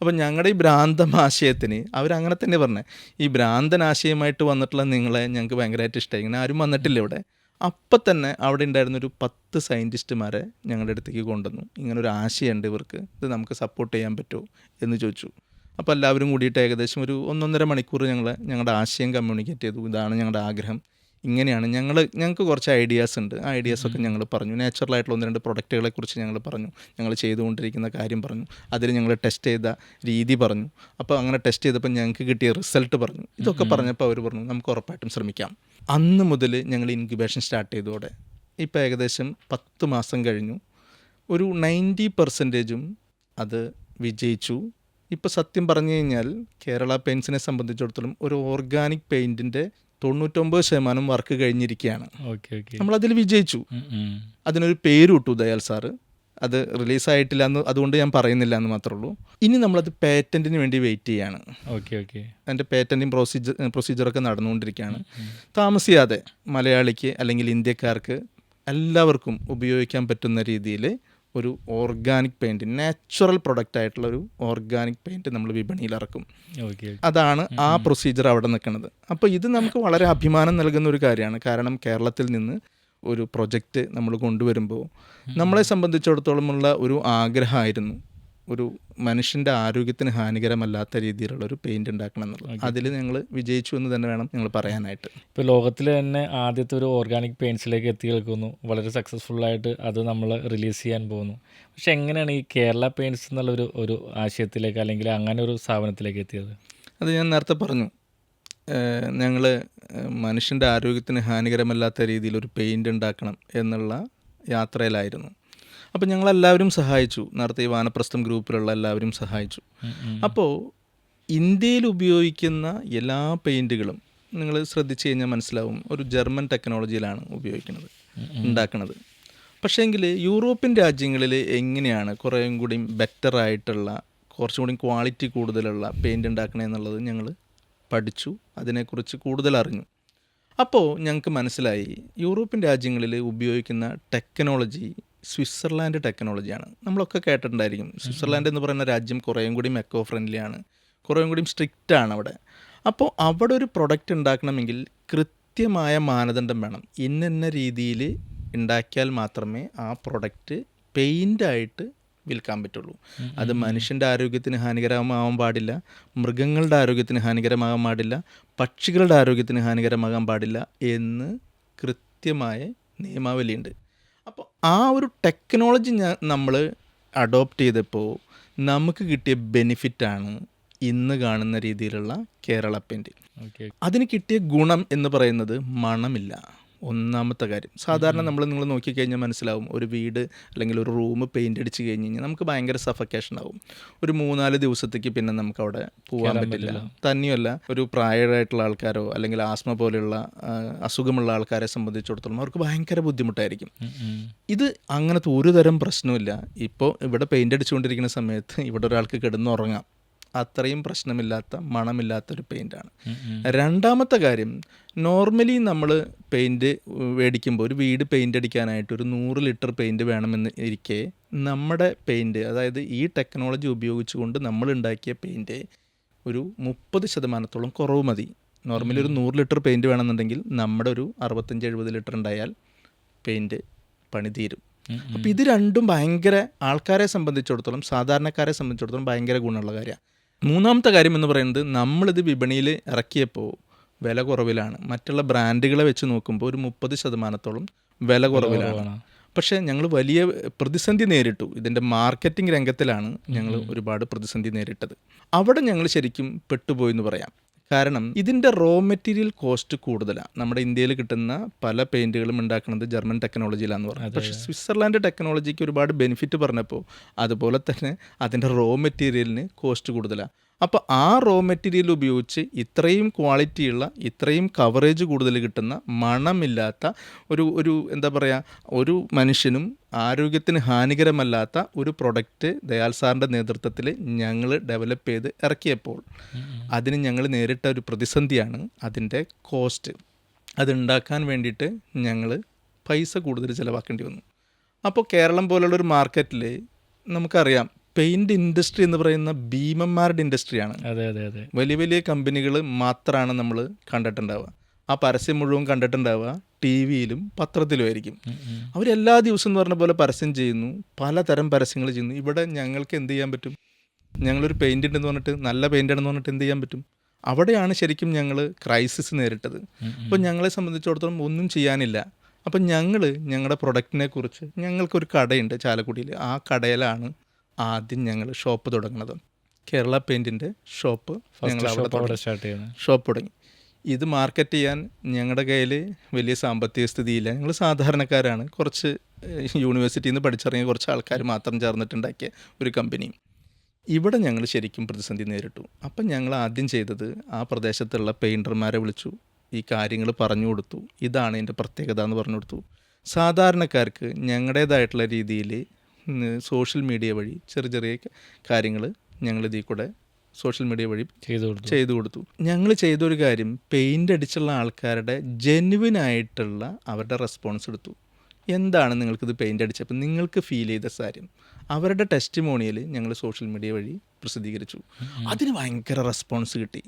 S2: അപ്പം ഞങ്ങളുടെ ഈ ഭ്രാന്തം ആശയത്തിന് അവരങ്ങനെ തന്നെ പറഞ്ഞത് ഈ ഭ്രാന്തൻ ആശയമായിട്ട് വന്നിട്ടുള്ള നിങ്ങളെ ഞങ്ങൾക്ക് ഭയങ്കരമായിട്ട് ഇഷ്ടമായി ഇങ്ങനെ ആരും വന്നിട്ടില്ല ഇവിടെ. അപ്പം തന്നെ അവിടെ ഉണ്ടായിരുന്ന ഒരു പത്ത് സയന്റിസ്റ്റുമാരെ ഞങ്ങളുടെ അടുത്തേക്ക് കൊണ്ടുവന്നു. ഇങ്ങനെ ഒരു ആശയമുണ്ട് ഇവർക്ക്. ഇത് നമുക്ക് സപ്പോർട്ട് ചെയ്യാൻ പറ്റുമോ എന്ന് ചോദിച്ചു. അപ്പോൾ എല്ലാവരും കൂടിയിട്ട് ഏകദേശം ഒരു ഒന്നൊന്നര മണിക്കൂർ ഞങ്ങൾ ഞങ്ങളുടെ ആശയം കമ്മ്യൂണിക്കേറ്റ് ചെയ്തു. ഇതാണ് ഞങ്ങളുടെ ആഗ്രഹം. ഇങ്ങനെയാണ് ഞങ്ങൾ ഞങ്ങൾക്ക് കുറച്ച് ഐഡിയാസ് ഉണ്ട്. ആ ഐഡിയാസൊക്കെ ഞങ്ങൾ പറഞ്ഞു. നാച്ചുറലായിട്ടുള്ള ഒന്ന് രണ്ട് പ്രൊഡക്റ്റുകളെ കുറിച്ച് ഞങ്ങൾ പറഞ്ഞു. ഞങ്ങൾ ചെയ്തുകൊണ്ടിരിക്കുന്ന കാര്യം പറഞ്ഞു. അതിൽ ഞങ്ങൾ ടെസ്റ്റ് ചെയ്ത രീതി പറഞ്ഞു. അപ്പോൾ അങ്ങനെ ടെസ്റ്റ് ചെയ്തപ്പോൾ ഞങ്ങൾക്ക് കിട്ടിയ റിസൾട്ട് പറഞ്ഞു. ഇതൊക്കെ പറഞ്ഞപ്പോൾ അവർ പറഞ്ഞു നമുക്ക് ഉറപ്പായിട്ടും ശ്രമിക്കാം. അന്ന് മുതൽ ഞങ്ങൾ ഇൻക്യുബേഷൻ സ്റ്റാർട്ട് ചെയ്തതോടെ ഇപ്പോൾ ഏകദേശം പത്ത് മാസം കഴിഞ്ഞു. ഒരു നയന്റി പെർസെന്റേജും അത് വിജയിച്ചു. ഇപ്പോൾ സത്യം പറഞ്ഞു കഴിഞ്ഞാൽ കേരള പെയിൻസിനെ സംബന്ധിച്ചിടത്തോളം ഒരു ഓർഗാനിക് പെയിന്റിന്റെ തൊണ്ണൂറ്റൊമ്പത് ശതമാനം വർക്ക് കഴിഞ്ഞിരിക്കുകയാണ്.
S1: Okay okay.
S2: നമ്മളതിൽ വിജയിച്ചു. അതിനൊരു പേര് ഇട്ടു ദയാൽ സാറ്. അത് റിലീസ് ആയിട്ടില്ല എന്ന് അതുകൊണ്ട് ഞാൻ പറയുന്നില്ല എന്ന് മാത്രമേ ഉള്ളൂ ഇനി നമ്മളത് പേറ്റന്റിന് വേണ്ടി വെയിറ്റ് ചെയ്യാണ്.
S1: Okay okay.
S2: അതിന്റെ പേറ്റന്റിങ് പ്രൊസീജർ പ്രൊസീജിയറൊക്കെ നടന്നുകൊണ്ടിരിക്കുകയാണ്. താമസിയാതെ മലയാളിക്ക് അല്ലെങ്കിൽ ഇന്ത്യക്കാർക്ക് എല്ലാവർക്കും ഉപയോഗിക്കാൻ പറ്റുന്ന രീതിയിൽ ഒരു ഓർഗാനിക് പെയിന്റ് നാച്ചുറൽ പ്രൊഡക്റ്റ് ആയിട്ടുള്ള ഒരു ഓർഗാനിക് പെയിന്റ് നമ്മൾ വിപണിയിൽ ഇറക്കും. അതാണ് ആ പ്രൊസീജിയർ അവിടെ നിൽക്കുന്നത് അപ്പോൾ ഇത് നമുക്ക് വളരെ അഭിമാനം നൽകുന്ന ഒരു കാര്യമാണ്. കാരണം കേരളത്തിൽ നിന്ന് ഒരു പ്രൊജക്റ്റ് നമ്മൾ കൊണ്ടുവരുമ്പോൾ നമ്മളെ സംബന്ധിച്ചിടത്തോളമുള്ള ഒരു ആഗ്രഹമായിരുന്നു. ഒരു മനുഷ്യന്റെ ആരോഗ്യത്തിന് ഹാനികരമല്ലാത്ത രീതിയിലുള്ള ഒരു പെയിന്റ് ഉണ്ടാക്കണം എന്നുള്ളത്. അതിൽ ഞങ്ങൾ വിജയിച്ചു എന്ന് തന്നെ വേണം ഞങ്ങൾ പറയാനായിട്ട്.
S1: ഇപ്പോൾ ലോകത്തിൽ തന്നെ ആദ്യത്തെ ഒരു ഓർഗാനിക് പെയിൻസിലേക്ക് എത്തി കേൾക്കുന്നു. വളരെ സക്സസ്ഫുള്ളായിട്ട് അത് നമ്മൾ റിലീസ് ചെയ്യാൻ പോകുന്നു. പക്ഷെ എങ്ങനെയാണ് ഈ കേരള പെയിൻസ് എന്നുള്ള ഒരു ഒരു ആശയത്തിലേക്ക് അല്ലെങ്കിൽ അങ്ങനെ ഒരു സ്ഥാപനത്തിലേക്ക് എത്തിയത്?
S2: അത് ഞാൻ നേരത്തെ പറഞ്ഞു. ഞങ്ങൾ മനുഷ്യന്റെ ആരോഗ്യത്തിന് ഹാനികരമല്ലാത്ത രീതിയിൽ ഒരു പെയിന്റ് ഉണ്ടാക്കണം എന്നുള്ള യാത്രയിലായിരുന്നു. അപ്പോൾ ഞങ്ങളെല്ലാവരും സഹായിച്ചു. നേരത്തെ ഈ വാനപ്രസ്ഥം ഗ്രൂപ്പിലുള്ള എല്ലാവരും സഹായിച്ചു. അപ്പോൾ ഇന്ത്യയിൽ ഉപയോഗിക്കുന്ന എല്ലാ പെയിന്റുകളും നിങ്ങൾ ശ്രദ്ധിച്ചു കഴിഞ്ഞാൽ മനസ്സിലാവും. ഒരു ജർമ്മൻ ടെക്നോളജിയിലാണ് ഉപയോഗിക്കുന്നത് ഉണ്ടാക്കുന്നത്. പക്ഷേങ്കിൽ യൂറോപ്യൻ രാജ്യങ്ങളിൽ എങ്ങനെയാണ് കുറേയും കൂടി ബെറ്റർ ആയിട്ടുള്ള കുറച്ചും കൂടി ക്വാളിറ്റി കൂടുതലുള്ള പെയിന്റ് ഉണ്ടാക്കണേ എന്നുള്ളത് ഞങ്ങൾ പഠിച്ചു. അതിനെക്കുറിച്ച് കൂടുതൽ അറിഞ്ഞു. അപ്പോൾ ഞങ്ങൾക്ക് മനസ്സിലായി. യൂറോപ്യൻ രാജ്യങ്ങളിൽ ഉപയോഗിക്കുന്ന ടെക്നോളജി സ്വിറ്റ്സർലാൻഡ് ടെക്നോളജിയാണ്. നമ്മളൊക്കെ കേട്ടിട്ടുണ്ടായിരിക്കും. സ്വിറ്റ്സർലാൻഡ് എന്ന് പറയുന്ന രാജ്യം കുറേയും കൂടി എക്കോ ഫ്രണ്ട്ലിയാണ് കുറേയും കൂടി സ്ട്രിക്റ്റ് ആണ് അവിടെ. അപ്പോൾ അവിടെ ഒരു പ്രൊഡക്റ്റ് ഉണ്ടാക്കണമെങ്കിൽ കൃത്യമായ മാനദണ്ഡം വേണം. ഇന്നെന്ന രീതിയിൽ ഉണ്ടാക്കിയാൽ മാത്രമേ ആ പ്രൊഡക്റ്റ് പെയിന്റായിട്ട് വിൽക്കാൻ പറ്റുള്ളൂ. അത് മനുഷ്യന്റെ ആരോഗ്യത്തിന് ഹാനികരമാവാൻ പാടില്ല മൃഗങ്ങളുടെ ആരോഗ്യത്തിന് ഹാനികരമാകാൻ പാടില്ല പക്ഷികളുടെ ആരോഗ്യത്തിന് ഹാനികരമാകാൻ പാടില്ല എന്ന് കൃത്യമായ നിയമാവലിയുണ്ട്. അപ്പോൾ ആ ഒരു ടെക്നോളജി ഞാൻ നമ്മൾ അഡോപ്റ്റ് ചെയ്തപ്പോൾ നമുക്ക് കിട്ടിയ ബെനിഫിറ്റാണ് ഇന്ന് കാണുന്ന രീതിയിലുള്ള കേരള പെയിന്റ്
S1: ഓക്കെ
S2: അതിന് കിട്ടിയ ഗുണം എന്ന് പറയുന്നത് മണമില്ല. ഒന്നാമത്തെ കാര്യം. സാധാരണ നമ്മൾ നിങ്ങൾ നോക്കിക്കഴിഞ്ഞാൽ മനസ്സിലാവും. ഒരു വീട് അല്ലെങ്കിൽ ഒരു റൂം പെയിന്റ് അടിച്ച് കഴിഞ്ഞ് കഴിഞ്ഞാൽ നമുക്ക് ഭയങ്കര സഫക്കേഷൻ ആവും. ഒരു മൂന്നാൽ ദിവസത്തേക്ക് പിന്നെ നമുക്ക് അവിടെ പോകാൻ പറ്റില്ല. തന്നെയല്ല ഒരു പ്രായമായിട്ടുള്ള ആൾക്കാരോ അല്ലെങ്കിൽ ആസ്മ പോലെയുള്ള അസുഖമുള്ള ആൾക്കാരെ സംബന്ധിച്ചിടത്തോളം അവർക്ക് ഭയങ്കര ബുദ്ധിമുട്ടായിരിക്കും. ഇത് അങ്ങനത്തെ ഒരു തരം പ്രശ്നമില്ല ഇപ്പോൾ ഇവിടെ പെയിന്റ് അടിച്ചുകൊണ്ടിരിക്കുന്ന സമയത്ത് ഇവിടെ ഒരാൾക്ക് കിടന്നുറങ്ങാം. അത്രയും പ്രശ്നമില്ലാത്ത മണമില്ലാത്ത ഒരു
S1: പെയിന്റാണ്.
S2: രണ്ടാമത്തെ കാര്യം നോർമലി നമ്മൾ പെയിന്റ് മേടിക്കുമ്പോൾ ഒരു വീട് പെയിന്റ് അടിക്കാനായിട്ട് ഒരു നൂറ് ലിറ്റർ പെയിന്റ് വേണമെന്ന് ഇരിക്കെ നമ്മുടെ പെയിന്റ് അതായത് ഈ ടെക്നോളജി ഉപയോഗിച്ചുകൊണ്ട് നമ്മൾ ഉണ്ടാക്കിയ പെയിന്റ് ഒരു മുപ്പത് ശതമാനത്തോളം കുറവ് മതി. നോർമലി ഒരു നൂറ് ലിറ്റർ പെയിന്റ് വേണമെന്നുണ്ടെങ്കിൽ നമ്മുടെ ഒരു അറുപത്തഞ്ച് എഴുപത് ലിറ്റർ ഉണ്ടായാൽ പെയിന്റ് പണി തീരും. അപ്പോൾ ഇത് രണ്ടും ഭയങ്കര ആൾക്കാരെ സംബന്ധിച്ചിടത്തോളം സാധാരണക്കാരെ സംബന്ധിച്ചിടത്തോളം ഭയങ്കര ഗുണമുള്ള കാര്യമാണ് മൂന്നാമത്തെ കാര്യം എന്ന് പറയുന്നത് നമ്മളിത് വിപണിയിൽ ഇറക്കിയപ്പോൾ വില കുറവിലാണ്. മറ്റുള്ള ബ്രാൻഡുകളെ വെച്ച് നോക്കുമ്പോൾ ഒരു മുപ്പത് ശതമാനത്തോളം വില കുറവിലാണ്. പക്ഷേ ഞങ്ങൾ വലിയ പ്രതിസന്ധി നേരിട്ടു. ഇതിന്റെ മാർക്കറ്റിംഗ് രംഗത്തിലാണ് ഞങ്ങൾ ഒരുപാട് പ്രതിസന്ധി നേരിട്ടത്. അവിടെ ഞങ്ങൾ ശരിക്കും പെട്ടുപോയി എന്ന് പറയാം. കാരണം ഇതിന്റെ റോ മെറ്റീരിയൽ കോസ്റ്റ് കൂടുതലാണ്. നമ്മുടെ ഇന്ത്യയിൽ കിട്ടുന്ന പല പെയിന്റുകളും ഉണ്ടാക്കുന്നത് ജർമ്മൻ ടെക്നോളജിയിലാന്ന് പറഞ്ഞത് പക്ഷേ സ്വിറ്റ്സർലാൻഡ് ടെക്നോളജിക്ക് ഒരുപാട് ബെനിഫിറ്റ് പറഞ്ഞപ്പോൾ അതുപോലെ തന്നെ അതിന്റെ റോ മെറ്റീരിയലിന് കോസ്റ്റ് കൂടുതലാണ്. അപ്പോൾ ആ റോ മെറ്റീരിയൽ ഉപയോഗിച്ച് ഇത്രയും ക്വാളിറ്റിയുള്ള ഇത്രയും കവറേജ് കൂടുതൽ കിട്ടുന്ന മണമില്ലാത്ത ഒരു ഒരു എന്താ പറയുക ഒരു മനുഷ്യനും ആരോഗ്യത്തിന് ഹാനികരമല്ലാത്ത ഒരു പ്രൊഡക്റ്റ് ദയാൽ സാറിന്റെ നേതൃത്വത്തിൽ ഞങ്ങൾ ഡെവലപ്പ് ചെയ്ത് ഇറക്കിയപ്പോൾ അതിന് ഞങ്ങൾ നേരിട്ട ഒരു പ്രതിസന്ധിയാണ് അതിന്റെ കോസ്റ്റ് അതുണ്ടാക്കാൻ വേണ്ടിയിട്ട് ഞങ്ങൾ പൈസ കൂടുതൽ ചിലവാക്കേണ്ടി വന്നു. അപ്പോൾ കേരളം പോലുള്ള ഒരു മാർക്കറ്റിൽ നമുക്കറിയാം പെയിന്റ് ഇൻഡസ്ട്രി എന്ന് പറയുന്ന ഭീമന്മാരുടെ ഇൻഡസ്ട്രിയാണ്.
S1: അതെ അതെ അതെ.
S2: വലിയ വലിയ കമ്പനികൾ മാത്രമാണ് നമ്മൾ കണ്ടിട്ടുണ്ടാവുക. ആ പരസ്യം മുഴുവൻ കണ്ടിട്ടുണ്ടാവുക. ടി വിയിലും പത്രത്തിലും ആയിരിക്കും.
S1: ഉം, ഉം.
S2: അവരെല്ലാ ദിവസവും എന്ന് പറഞ്ഞ പോലെ പരസ്യം ചെയ്യുന്നു. പലതരം പരസ്യങ്ങൾ ചെയ്യുന്നു. ഇവിടെ ഞങ്ങൾക്ക് എന്ത് ചെയ്യാൻ പറ്റും? ഞങ്ങളൊരു പെയിന്റ് ഉണ്ടെന്ന് പറഞ്ഞിട്ട് നല്ല പെയിന്റ് ആണെന്ന് പറഞ്ഞിട്ട് എന്ത് ചെയ്യാൻ പറ്റും? അവിടെയാണ് ശരിക്കും ഞങ്ങൾ ക്രൈസിസ് നേരിട്ടത്. അപ്പോൾ ഞങ്ങളെ സംബന്ധിച്ചിടത്തോളം ഒന്നും ചെയ്യാനില്ല. അപ്പം ഞങ്ങൾ ഞങ്ങളുടെ പ്രൊഡക്റ്റിനെ കുറിച്ച് ഞങ്ങൾക്കൊരു കടയുണ്ട് ചാലക്കുടിയിൽ ആ കടയിലാണ് ആദ്യം ഞങ്ങൾ ഷോപ്പ് തുടങ്ങുന്നത് കേരള പെയിന്റിന്റെ ഷോപ്പ് ഞങ്ങൾ അവിടെ തുടങ്ങി. ഷോപ്പ് തുടങ്ങി. ഇത് മാർക്കറ്റ് ചെയ്യാൻ ഞങ്ങളുടെ കയ്യിൽ വലിയ സാമ്പത്തിക സ്ഥിതിയില്ല. ഞങ്ങൾ സാധാരണക്കാരാണ്. കുറച്ച് യൂണിവേഴ്സിറ്റിയിൽ നിന്ന് പഠിച്ചിറങ്ങിയ കുറച്ച് ആൾക്കാർ മാത്രം ചേർന്നിട്ടുണ്ടാക്കിയ ഒരു കമ്പനി ഇവിടെ ഞങ്ങൾ ശരിക്കും പ്രതിസന്ധി നേരിട്ടു. അപ്പം ഞങ്ങൾ ആദ്യം ചെയ്തത് ആ പ്രദേശത്തുള്ള പെയിന്റർമാരെ വിളിച്ചു. ഈ കാര്യങ്ങൾ പറഞ്ഞു കൊടുത്തു. ഇതാണ് എന്റെ പ്രത്യേകത എന്ന് പറഞ്ഞു കൊടുത്തു. സാധാരണക്കാർക്ക് ഞങ്ങളുടേതായിട്ടുള്ള രീതിയിൽ സോഷ്യൽ മീഡിയ വഴി ചെറിയ ചെറിയ കാര്യങ്ങൾ ഞങ്ങൾ ഇതിൽ കൂടെ സോഷ്യൽ മീഡിയ വഴി
S1: ചെയ്തു കൊടുത്തു.
S2: ചെയ്തു കൊടുത്തു. ഞങ്ങൾ ചെയ്തൊരു കാര്യം പെയിന്റ് അടിച്ചുള്ള ആൾക്കാരുടെ ജെനുവിൻ ആയിട്ടുള്ള അവരുടെ റെസ്പോൺസ് എടുത്തു. എന്താണ് നിങ്ങൾക്കിത് പെയിന്റ് അടിച്ചപ്പോൾ നിങ്ങൾക്ക് ഫീൽ ചെയ്ത കാര്യം അവരുടെ ടെസ്റ്റ് മോണിയൽ ഞങ്ങൾ സോഷ്യൽ മീഡിയ വഴി പ്രസിദ്ധീകരിച്ചു. അതിന് ഭയങ്കര റെസ്പോൺസ് കിട്ടി.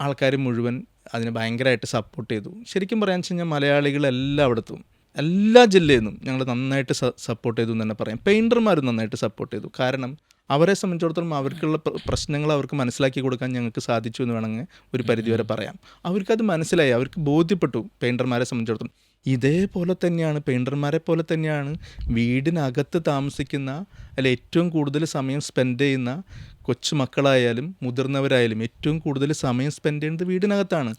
S2: ആൾക്കാർ മുഴുവൻ അതിന് ഭയങ്കരമായിട്ട് സപ്പോർട്ട് ചെയ്തു. ശരിക്കും പറയാന്ന് വെച്ച് കഴിഞ്ഞാൽ മലയാളികൾ എല്ലായിടത്തും എല്ലാ ജില്ലയിൽ നിന്നും ഞങ്ങൾ നന്നായിട്ട് സപ്പോർട്ട് ചെയ്തു എന്ന് തന്നെ പറയാം. പെയിന്റർമാർ നന്നായിട്ട് സപ്പോർട്ട് ചെയ്തു. കാരണം അവരെ സംബന്ധിച്ചിടത്തോളം അവർക്കുള്ള പ്രശ്നങ്ങൾ അവർക്ക് മനസ്സിലാക്കി കൊടുക്കാൻ ഞങ്ങൾക്ക് സാധിച്ചു എന്ന് വേണമെങ്കിൽ ഒരു പരിധിവരെ പറയാം. അവർക്കത് മനസ്സിലായി. അവർക്ക് ബോധ്യപ്പെട്ടു പെയിന്റർമാരെ സംബന്ധിച്ചിടത്തോളം. ഇതേപോലെ തന്നെയാണ് പെയിന്റർമാരെ പോലെ തന്നെയാണ് വീടിനകത്ത് താമസിക്കുന്ന അല്ല ഏറ്റവും കൂടുതൽ സമയം സ്പെൻഡ് ചെയ്യുന്ന കൊച്ചു മക്കളായാലും മുതിർന്നവരായാലും ഏറ്റവും കൂടുതൽ സമയം സ്പെൻഡ് ചെയ്യുന്നത് വീടിനകത്താണ്.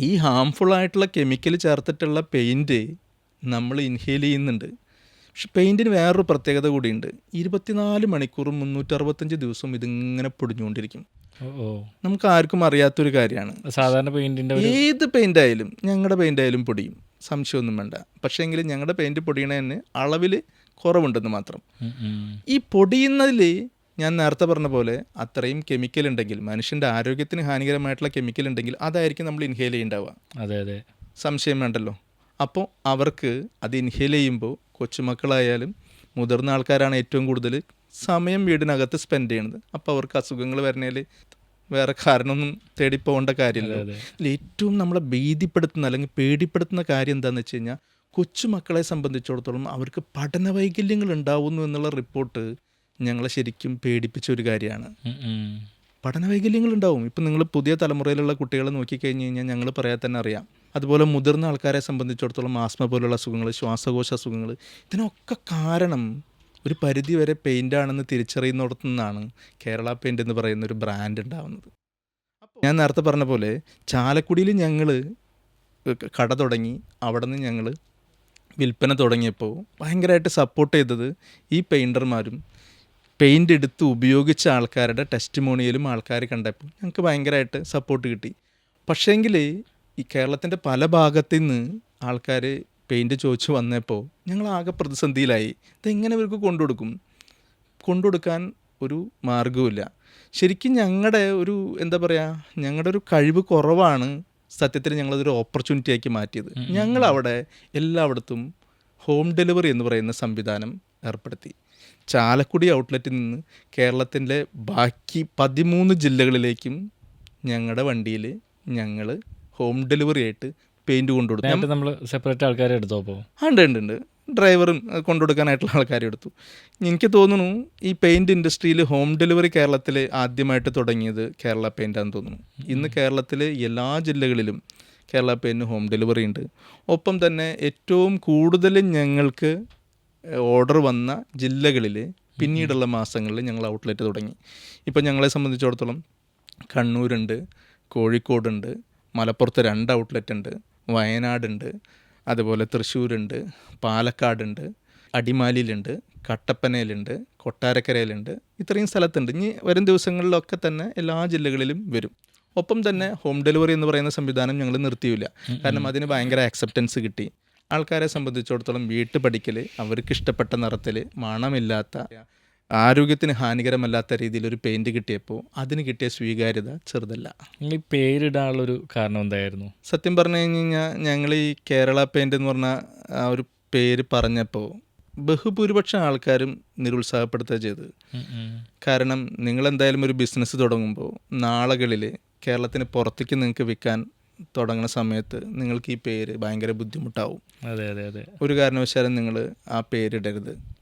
S2: ഈ ഹാംഫുൾ ആയിട്ടുള്ള കെമിക്കൽ ചേർത്തിട്ടുള്ള പെയിന്റ് നമ്മൾ ഇൻഹെയിൽ ചെയ്യുന്നുണ്ട്. പക്ഷെ പെയിന്റിന് വേറൊരു പ്രത്യേകത കൂടിയുണ്ട്. ഇരുപത്തിനാല് മണിക്കൂറും മുന്നൂറ്ററുപത്തഞ്ച് ദിവസവും ഇതിങ്ങനെ പൊടിഞ്ഞുകൊണ്ടിരിക്കും. നമുക്ക് ആർക്കും അറിയാത്തൊരു കാര്യമാണ്.
S1: സാധാരണ പെയിന്റിന്റെ
S2: ഏത് പെയിന്റ് ആയാലും ഞങ്ങളുടെ പെയിന്റ് ആയാലും പൊടിയും. സംശയമൊന്നും വേണ്ട. പക്ഷേ എങ്കിലും ഞങ്ങളുടെ പെയിന്റ് പൊടിയണതിന് അളവിൽ കുറവുണ്ടെന്ന് മാത്രം. ഈ പൊടിയുന്നതിൽ ഞാൻ നേരത്തെ പറഞ്ഞ പോലെ അത്രയും കെമിക്കൽ ഉണ്ടെങ്കിൽ മനുഷ്യന്റെ ആരോഗ്യത്തിന് ഹാനികരമായിട്ടുള്ള കെമിക്കൽ ഉണ്ടെങ്കിൽ അതായിരിക്കും നമ്മൾ ഇൻഹെയിൽ ചെയ്യുണ്ടാവുക.
S1: അതെ അതെ.
S2: സംശയം വേണ്ടല്ലോ. അപ്പോൾ അവർക്ക് അത് ഇൻഹേൽ ചെയ്യുമ്പോൾ കൊച്ചുമക്കളായാലും മുതിർന്ന ആൾക്കാരാണ് ഏറ്റവും കൂടുതൽ സമയം വീടിനകത്ത് സ്പെൻഡ് ചെയ്യണത് അപ്പോൾ അവർക്ക് അസുഖങ്ങൾ വരണേൽ വേറെ കാരണമൊന്നും തേടി പോകേണ്ട കാര്യമില്ല. ഏറ്റവും നമ്മളെ ഭീതിപ്പെടുത്തുന്ന അല്ലെങ്കിൽ പേടിപ്പെടുത്തുന്ന കാര്യം എന്താണെന്ന് വെച്ച് കഴിഞ്ഞാൽ കൊച്ചുമക്കളെ സംബന്ധിച്ചിടത്തോളം അവർക്ക് പഠന വൈകല്യങ്ങൾ ഉണ്ടാവുന്നു എന്നുള്ള റിപ്പോർട്ട് ഞങ്ങളെ ശരിക്കും പേടിപ്പിച്ച ഒരു കാര്യമാണ്. പഠന വൈകല്യങ്ങൾ ഉണ്ടാവും. ഇപ്പം നിങ്ങൾ പുതിയ തലമുറയിലുള്ള കുട്ടികളെ നോക്കിക്കഴിഞ്ഞ് കഴിഞ്ഞാൽ ഞങ്ങൾ പറയാൻ തന്നെ അറിയാം. അതുപോലെ മുതിർന്ന ആൾക്കാരെ സംബന്ധിച്ചിടത്തോളം ആസ്മ പോലുള്ള അസുഖങ്ങൾ ശ്വാസകോശ അസുഖങ്ങൾ ഇതിനൊക്കെ കാരണം ഒരു പരിധി വരെ പെയിന്റാണെന്ന് തിരിച്ചറിയുന്നിടത്തു നിന്നാണ് കേരള പെയിന്റ് എന്ന് പറയുന്ന ഒരു ബ്രാൻഡ് ഉണ്ടാവുന്നത്. ഞാൻ നേരത്തെ പറഞ്ഞ പോലെ ചാലക്കുടിയിൽ ഞങ്ങൾ കട തുടങ്ങി അവിടെ നിന്ന് ഞങ്ങൾ വിൽപ്പന തുടങ്ങിയപ്പോൾ ഭയങ്കരമായിട്ട് സപ്പോർട്ട് ചെയ്തത് ഈ പെയിന്റർമാരും പെയിന്റ് എടുത്ത് ഉപയോഗിച്ച ആൾക്കാരുടെ ടെസ്റ്റ് മോണിയലും ആൾക്കാർ കണ്ടപ്പോൾ ഞങ്ങൾക്ക് ഭയങ്കരമായിട്ട് സപ്പോർട്ട് കിട്ടി. പക്ഷേങ്കിൽ ഈ കേരളത്തിന്റെ പല ഭാഗത്തു നിന്ന് ആൾക്കാർ പെയിന്റ് ചോദിച്ച് വന്നപ്പോൾ ഞങ്ങൾ ആകെ പ്രതിസന്ധിയിലായി. ഇതെങ്ങനെ ഇവർക്ക് കൊണ്ടുകൊടുക്കും? കൊണ്ടുകൊടുക്കാൻ ഒരു മാർഗവുമില്ല ശരിക്കും ഞങ്ങളുടെ ഒരു എന്താ പറയുക ഞങ്ങളുടെ ഒരു കഴിവ് കുറവാണ് സത്യത്തിൽ ഞങ്ങളതൊരു ഓപ്പർച്യൂണിറ്റി ആക്കി മാറ്റിയത്. ഞങ്ങളവിടെ എല്ലായിടത്തും ഹോം ഡെലിവറി എന്ന് പറയുന്ന സംവിധാനം ഏർപ്പെടുത്തി. ചാലക്കുടി ഔട്ട്ലെറ്റിൽ നിന്ന് കേരളത്തിന്റെ ബാക്കി പതിമൂന്ന് ജില്ലകളിലേക്കും ഞങ്ങളുടെ വണ്ടിയിൽ ഞങ്ങൾ ഹോം ഡെലിവറി ആയിട്ട് പെയിന്റ് കൊണ്ടുകൊടുത്തു.
S1: നമ്മൾ സെപ്പറേറ്റ് ആൾക്കാരെ എടുത്തോ അപ്പോൾ
S2: ഉണ്ട് ഉണ്ട് ഉണ്ട്. ഡ്രൈവറും കൊണ്ടുകൊടുക്കാനായിട്ടുള്ള ആൾക്കാരെ എടുത്തു. എനിക്ക് തോന്നുന്നു ഈ പെയിന്റ് ഇൻഡസ്ട്രിയിൽ ഹോം ഡെലിവറി കേരളത്തിൽ ആദ്യമായിട്ട് തുടങ്ങിയത് കേരള പെയിന്റാന്ന് തോന്നുന്നു. ഇന്ന് കേരളത്തിലെ എല്ലാ ജില്ലകളിലും കേരള പെയിന്റ് ഹോം ഡെലിവറി ഉണ്ട്. ഒപ്പം തന്നെ ഏറ്റവും കൂടുതൽ ഞങ്ങൾക്ക് ഓർഡർ വന്ന ജില്ലകളിൽ പിന്നീടുള്ള മാസങ്ങളിൽ ഞങ്ങൾ ഔട്ട്ലെറ്റ് തുടങ്ങി. ഇപ്പം ഞങ്ങളെ സംബന്ധിച്ചിടത്തോളം കണ്ണൂരുണ്ട് കോഴിക്കോടുണ്ട് മലപ്പുറത്ത് രണ്ട് ഔട്ട്ലെറ്റ് ഉണ്ട്. വയനാടുണ്ട്. അതുപോലെ തൃശ്ശൂരുണ്ട്. പാലക്കാടുണ്ട്. അടിമാലിയിലുണ്ട്. കട്ടപ്പനയിലുണ്ട്. കൊട്ടാരക്കരയിലുണ്ട്. ഇത്രയും സ്ഥലത്തുണ്ട്. ഇനി വരും ദിവസങ്ങളിലൊക്കെ തന്നെ എല്ലാ ജില്ലകളിലും വരും. ഒപ്പം തന്നെ ഹോം ഡെലിവറി എന്ന് പറയുന്ന സംവിധാനം ഞങ്ങൾ നിർത്തിയില്ല. കാരണം അതിന് ഭയങ്കര ആക്സെപ്റ്റൻസ് കിട്ടി. ആൾക്കാരെ സംബന്ധിച്ചിടത്തോളം വീട്ട് പഠിക്കൽ അവർക്ക് ഇഷ്ടപ്പെട്ട നിറത്തിൽ മണമില്ലാത്ത ആരോഗ്യത്തിന് ഹാനികരമല്ലാത്ത രീതിയിൽ ഒരു പെയിന്റ് കിട്ടിയപ്പോൾ അതിന് കിട്ടിയ സ്വീകാര്യത ചെറുതല്ല.
S1: നിങ്ങൾ ഈ പേരിടാനുള്ളൊരു കാരണം എന്തായിരുന്നു?
S2: സത്യം പറഞ്ഞു കഴിഞ്ഞ് കഴിഞ്ഞാൽ ഞങ്ങൾ ഈ കേരള പെയിന്റ് എന്ന് പറഞ്ഞ ആ ഒരു പേര് പറഞ്ഞപ്പോൾ ബഹുഭൂരിപക്ഷം ആൾക്കാരും നിരുത്സാഹപ്പെടുത്തുക ചെയ്തത്.
S1: ഉം.
S2: കാരണം നിങ്ങൾ എന്തായാലും ഒരു ബിസിനസ് തുടങ്ങുമ്പോൾ നാളുകളിൽ കേരളത്തിന് പുറത്തേക്ക് നിങ്ങൾക്ക് വിൽക്കാൻ തുടങ്ങുന്ന സമയത്ത് നിങ്ങൾക്ക് ഈ പേര് ഭയങ്കര ബുദ്ധിമുട്ടാവും.
S1: അതെ അതെ അതെ.
S2: ഒരു കാരണവശാലും നിങ്ങൾ ആ പേരിടരുത്.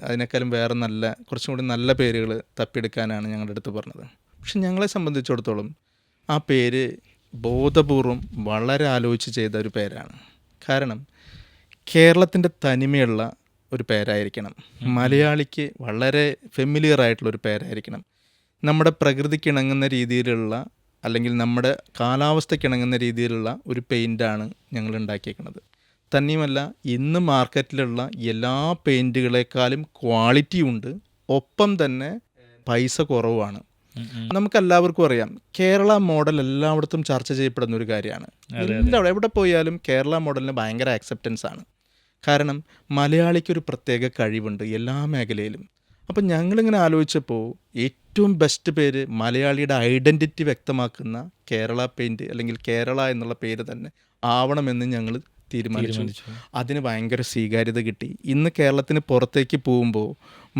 S2: അതിനേക്കാളും വേറെ നല്ല കുറച്ചും കൂടി നല്ല പേരുകൾ തപ്പിയെടുക്കാനാണ് ഞങ്ങളുടെ അടുത്ത് പറഞ്ഞത്. പക്ഷെ ഞങ്ങളെ സംബന്ധിച്ചിടത്തോളം ആ പേര് ബോധപൂർവം വളരെ ആലോചിച്ച് ചെയ്ത ഒരു പേരാണ്. കാരണം കേരളത്തിന്റെ തനിമയുള്ള ഒരു പേരായിരിക്കണം. മലയാളിക്ക് വളരെ ഫെമിലിയർ ആയിട്ടുള്ള ഒരു പേരായിരിക്കണം. നമ്മുടെ പ്രകൃതിക്ക് ഇണങ്ങുന്ന രീതിയിലുള്ള അല്ലെങ്കിൽ നമ്മുടെ കാലാവസ്ഥയ്ക്ക് ഇണങ്ങുന്ന രീതിയിലുള്ള ഒരു പെയിന്റാണ് ഞങ്ങൾ ഉണ്ടാക്കിയേക്കുന്നത്. തന്നെയുമല്ല ഇന്ന് മാർക്കറ്റിലുള്ള എല്ലാ പെയിന്റുകളെക്കാളും ക്വാളിറ്റി ഉണ്ട്. ഒപ്പം തന്നെ പൈസ കുറവാണ്. നമുക്കെല്ലാവർക്കും അറിയാം കേരള മോഡൽ എല്ലായിടത്തും ചർച്ച ചെയ്യപ്പെടുന്ന ഒരു കാര്യമാണ്. എല്ലാവിടെ എവിടെ പോയാലും കേരള മോഡലിന് ഭയങ്കര ആക്സെപ്റ്റൻസ് ആണ്. കാരണം മലയാളിക്കൊരു പ്രത്യേക കഴിവുണ്ട് എല്ലാ മേഖലയിലും. അപ്പം ഞങ്ങളിങ്ങനെ ആലോചിച്ചപ്പോൾ ഏറ്റവും ബെസ്റ്റ് പേര് മലയാളിയുടെ ഐഡന്റിറ്റി വ്യക്തമാക്കുന്ന കേരള പെയിന്റ് അല്ലെങ്കിൽ കേരള എന്നുള്ള പേര് തന്നെ ആവണമെന്ന് ഞങ്ങൾ തീരുമാനിച്ചു. അതിന് ഭയങ്കര സ്വീകാര്യത കിട്ടി. ഇന്ന് കേരളത്തിന് പുറത്തേക്ക് പോകുമ്പോൾ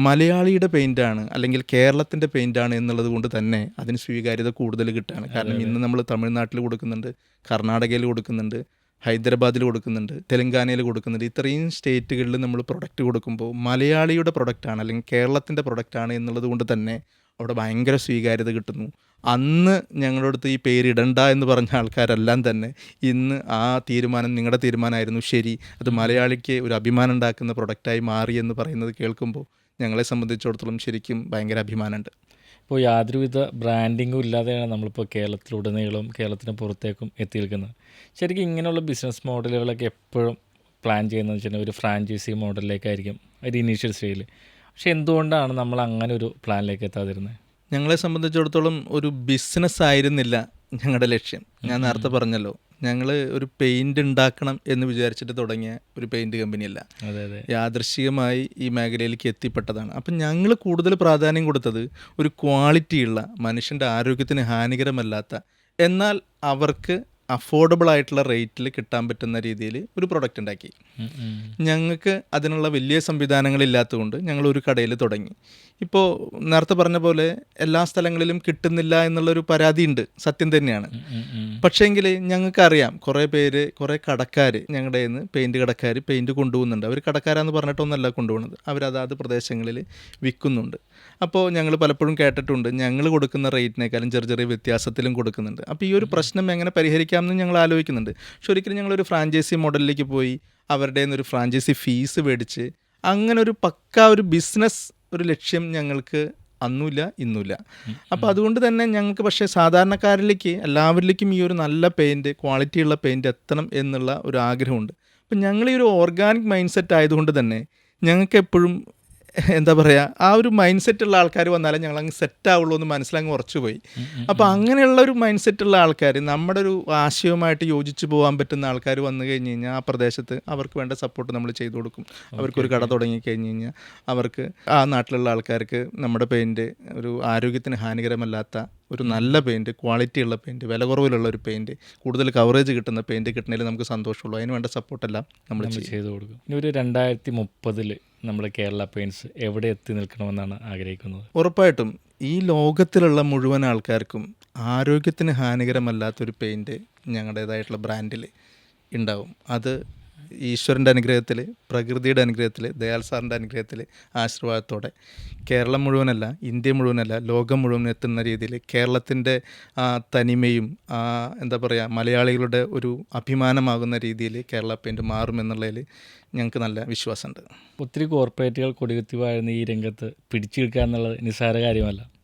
S2: മലയാളിയുടെ പെയിന്റാണ് അല്ലെങ്കിൽ കേരളത്തിന്റെ പെയിന്റാണ് എന്നുള്ളത് കൊണ്ട് തന്നെ അതിന് സ്വീകാര്യത കൂടുതൽ കിട്ടുകയാണ്. കാരണം ഇന്ന് നമ്മൾ തമിഴ്നാട്ടിൽ കൊടുക്കുന്നുണ്ട് കർണാടകയിൽ കൊടുക്കുന്നുണ്ട് ഹൈദരാബാദിൽ കൊടുക്കുന്നുണ്ട് തെലങ്കാനയിൽ കൊടുക്കുന്നുണ്ട്. ഇത്രയും സ്റ്റേറ്റുകളിൽ നമ്മൾ പ്രൊഡക്റ്റ് കൊടുക്കുമ്പോൾ മലയാളിയുടെ പ്രൊഡക്റ്റാണ് അല്ലെങ്കിൽ കേരളത്തിന്റെ പ്രൊഡക്റ്റാണ് എന്നുള്ളത് കൊണ്ട് തന്നെ അവിടെ ഭയങ്കര സ്വീകാര്യത കിട്ടുന്നു. അന്ന് ഞങ്ങളുടെ അടുത്ത് ഈ പേരിടണ്ട എന്ന് പറഞ്ഞ ആൾക്കാരെല്ലാം തന്നെ ഇന്ന് ആ തീരുമാനം നിങ്ങളുടെ തീരുമാനമായിരുന്നു. ശരി അത് മലയാളിക്ക് ഒരു അഭിമാനം ഉണ്ടാക്കുന്ന പ്രൊഡക്റ്റായി മാറി എന്ന് പറയുന്നത് കേൾക്കുമ്പോൾ ഞങ്ങളെ സംബന്ധിച്ചിടത്തോളം ശരിക്കും ഭയങ്കര അഭിമാനമുണ്ട്.
S1: ഇപ്പോൾ യാതൊരുവിധ ബ്രാൻഡിങ്ങും ഇല്ലാതെയാണ് നമ്മളിപ്പോൾ കേരളത്തിലുടനീളം കേരളത്തിന് പുറത്തേക്കും എത്തി നിൽക്കുന്നത് ശരിക്കും ഇങ്ങനെയുള്ള ബിസിനസ് മോഡലുകളൊക്കെ എപ്പോഴും പ്ലാൻ ചെയ്യുന്നതെന്ന് വെച്ചാൽ ഒരു ഫ്രാഞ്ചൈസി മോഡലിലേക്കായിരിക്കും ഒരു ഇനീഷ്യൽ സ്റ്റേജിൽ പക്ഷെ എന്തുകൊണ്ടാണ് നമ്മൾ അങ്ങനെ ഒരു പ്ലാനിലേക്ക് എത്താതിരുന്നത്
S2: ഞങ്ങളെ സംബന്ധിച്ചിടത്തോളം ഒരു ബിസിനസ് ആയിരുന്നില്ല ഞങ്ങളുടെ ലക്ഷ്യം. ഞാൻ നേരത്തെ പറഞ്ഞല്ലോ ഞങ്ങൾ ഒരു പെയിന്റ് ഉണ്ടാക്കണം എന്ന് വിചാരിച്ചിട്ട് തുടങ്ങിയ ഒരു പെയിന്റ് കമ്പനിയല്ല യാദൃശികമായി ഈ മേഖലയിലേക്ക് എത്തിപ്പെട്ടതാണ്. അപ്പം ഞങ്ങൾ കൂടുതൽ പ്രാധാന്യം കൊടുത്തത് ഒരു ക്വാളിറ്റിയുള്ള മനുഷ്യന്റെ ആരോഗ്യത്തിന് ഹാനികരമല്ലാത്ത എന്നാൽ അവർക്ക് അഫോർഡബിൾ ആയിട്ടുള്ള റേറ്റിൽ കിട്ടാൻ പറ്റുന്ന രീതിയിൽ ഒരു പ്രൊഡക്റ്റ് ഉണ്ടാക്കി. ഞങ്ങൾക്ക് അതിനുള്ള വലിയ സംവിധാനങ്ങളില്ലാത്തതുകൊണ്ട് ഞങ്ങൾ ഒരു കടയിൽ തുടങ്ങി. ഇപ്പോൾ നേരത്തെ പറഞ്ഞ പോലെ എല്ലാ സ്ഥലങ്ങളിലും കിട്ടുന്നില്ല എന്നുള്ളൊരു പരാതിയുണ്ട് സത്യം തന്നെയാണ്. പക്ഷേങ്കിൽ ഞങ്ങൾക്കറിയാം കുറേ പേര് കുറേ കടക്കാർ ഞങ്ങളുടെ നിന്ന് പെയിന്റ് കടക്കാർ പെയിന്റ് കൊണ്ടുപോകുന്നുണ്ട്. അവർ കടക്കാരാന്ന് പറഞ്ഞിട്ടൊന്നല്ല കൊണ്ടുപോകുന്നത്. അവർ അതാത് പ്രദേശങ്ങളിൽ വിൽക്കുന്നുണ്ട്. അപ്പോൾ ഞങ്ങൾ പലപ്പോഴും കേട്ടിട്ടുണ്ട് ഞങ്ങൾ കൊടുക്കുന്ന റേറ്റിനേക്കാളും ചെറിയ ചെറിയ വ്യത്യാസത്തിലും കൊടുക്കുന്നുണ്ട്. അപ്പോൾ ഈ ഒരു പ്രശ്നം എങ്ങനെ പരിഹരിക്കാമെന്ന് ഞങ്ങൾ ആലോചിക്കുന്നുണ്ട്. പക്ഷെ ഒരിക്കലും ഞങ്ങളൊരു ഫ്രാഞ്ചൈസി മോഡലിലേക്ക് പോയി അവരുടെ ഒരു ഫ്രാഞ്ചൈസി ഫീസ് മേടിച്ച് അങ്ങനെ ഒരു പക്ക ഒരു ബിസിനസ് ഒരു ലക്ഷ്യം ഞങ്ങൾക്ക് അന്നുമില്ല ഇന്നുമില്ല. അപ്പോൾ അതുകൊണ്ട് തന്നെ ഞങ്ങൾക്ക് പക്ഷേ സാധാരണക്കാരിലേക്ക് എല്ലാവരിലേക്കും ഈ ഒരു നല്ല പെയിന്റ് ക്വാളിറ്റിയുള്ള പെയിന്റ് എത്തണം എന്നുള്ള ഒരു ആഗ്രഹമുണ്ട്. അപ്പം ഞങ്ങൾ ഈ ഒരു ഓർഗാനിക് മൈൻഡ് സെറ്റ് ആയതുകൊണ്ട് തന്നെ ഞങ്ങൾക്ക് എപ്പോഴും എന്താ പറയുക ആ ഒരു മൈൻഡ് സെറ്റ് ഉള്ള ആൾക്കാർ വന്നാലേ ഞങ്ങൾ അങ്ങ് സെറ്റ് ആവുള്ളൂ എന്ന് മനസ്സിലങ്ങ് ഉറച്ചു പോയി അപ്പോൾ അങ്ങനെയുള്ള ഒരു മൈൻഡ് സെറ്റ് ഉള്ള ആൾക്കാർ നമ്മുടെ ഒരു ആശയവുമായിട്ട് യോജിച്ച് പോകാൻ പറ്റുന്ന ആൾക്കാർ വന്നു കഴിഞ്ഞ് കഴിഞ്ഞാൽ ആ പ്രദേശത്ത് അവർക്ക് വേണ്ട സപ്പോർട്ട് നമ്മൾ ചെയ്തു കൊടുക്കും. അവർക്കൊരു കട തുടങ്ങി കഴിഞ്ഞ് കഴിഞ്ഞാൽ അവർക്ക് ആ നാട്ടിലുള്ള ആൾക്കാർക്ക് നമ്മുടെ പെയിന്റ് ഒരു ആരോഗ്യത്തിന് ഹാനികരമല്ലാത്ത ഒരു നല്ല പെയിന്റ് ക്വാളിറ്റിയുള്ള പെയിന്റ് വില കുറവിലുള്ള ഒരു പെയിന്റ് കൂടുതൽ കവറേജ് കിട്ടുന്ന പെയിന്റ് കിട്ടുന്നതിൽ നമുക്ക് സന്തോഷമുള്ളൂ. അതിന് വേണ്ട സപ്പോർട്ടെല്ലാം നമ്മൾ
S1: ചെയ്തു കൊടുക്കും. ഇനി ഒരു രണ്ടായിരത്തി മുപ്പതിൽ നമ്മുടെ കേരള പെയിൻസ് എവിടെ എത്തി നിൽക്കണമെന്നാണ് ആഗ്രഹിക്കുന്നത്.
S2: ഉറപ്പായിട്ടും ഈ ലോകത്തിലുള്ള മുഴുവൻ ആൾക്കാർക്കും ആരോഗ്യത്തിന് ഹാനികരമല്ലാത്തൊരു പെയിന്റ് ഞങ്ങളുടേതായിട്ടുള്ള ബ്രാൻഡിൽ ഉണ്ടാവും. അത് ഈശ്വരന്റെ അനുഗ്രഹത്തിൽ പ്രകൃതിയുടെ അനുഗ്രഹത്തിൽ ദയാൽ സാറിന്റെ അനുഗ്രഹത്തിൽ ആശീർവാദത്തോടെ കേരളം മുഴുവനല്ല ഇന്ത്യ മുഴുവനല്ല ലോകം മുഴുവൻ എത്തുന്ന രീതിയിൽ കേരളത്തിന്റെ ആ തനിമയും ആ എന്താ പറയുക മലയാളികളുടെ ഒരു അഭിമാനമാകുന്ന രീതിയിൽ കേരള പെയിന്റ് മാറുമെന്നുള്ളതിൽ ഞങ്ങൾക്ക് നല്ല വിശ്വാസമുണ്ട്.
S1: ഒത്തിരി കോർപ്പറേറ്റുകൾ കൊടികുത്തി വാഴുന്ന ഈ രംഗത്ത് പിടിച്ചു നിൽക്കുക എന്നുള്ളത് നിസ്സാര കാര്യമല്ല.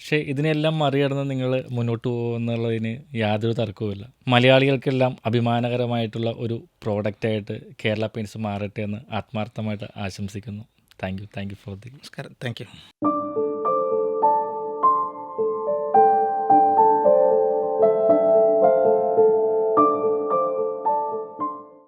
S1: പക്ഷേ ഇതിനെല്ലാം മറികടന്ന് നിങ്ങൾ മുന്നോട്ട് പോകുമെന്നുള്ളതിന് യാതൊരു തർക്കവുമില്ല മലയാളികൾക്കെല്ലാം അഭിമാനകരമായിട്ടുള്ള ഒരു പ്രോഡക്റ്റായിട്ട് കേരള പെയിൻസ് മാറട്ടെ എന്ന് ആത്മാർത്ഥമായിട്ട് ആശംസിക്കുന്നു. Thank you thank you for the
S2: നമസ്കാരം. Thank you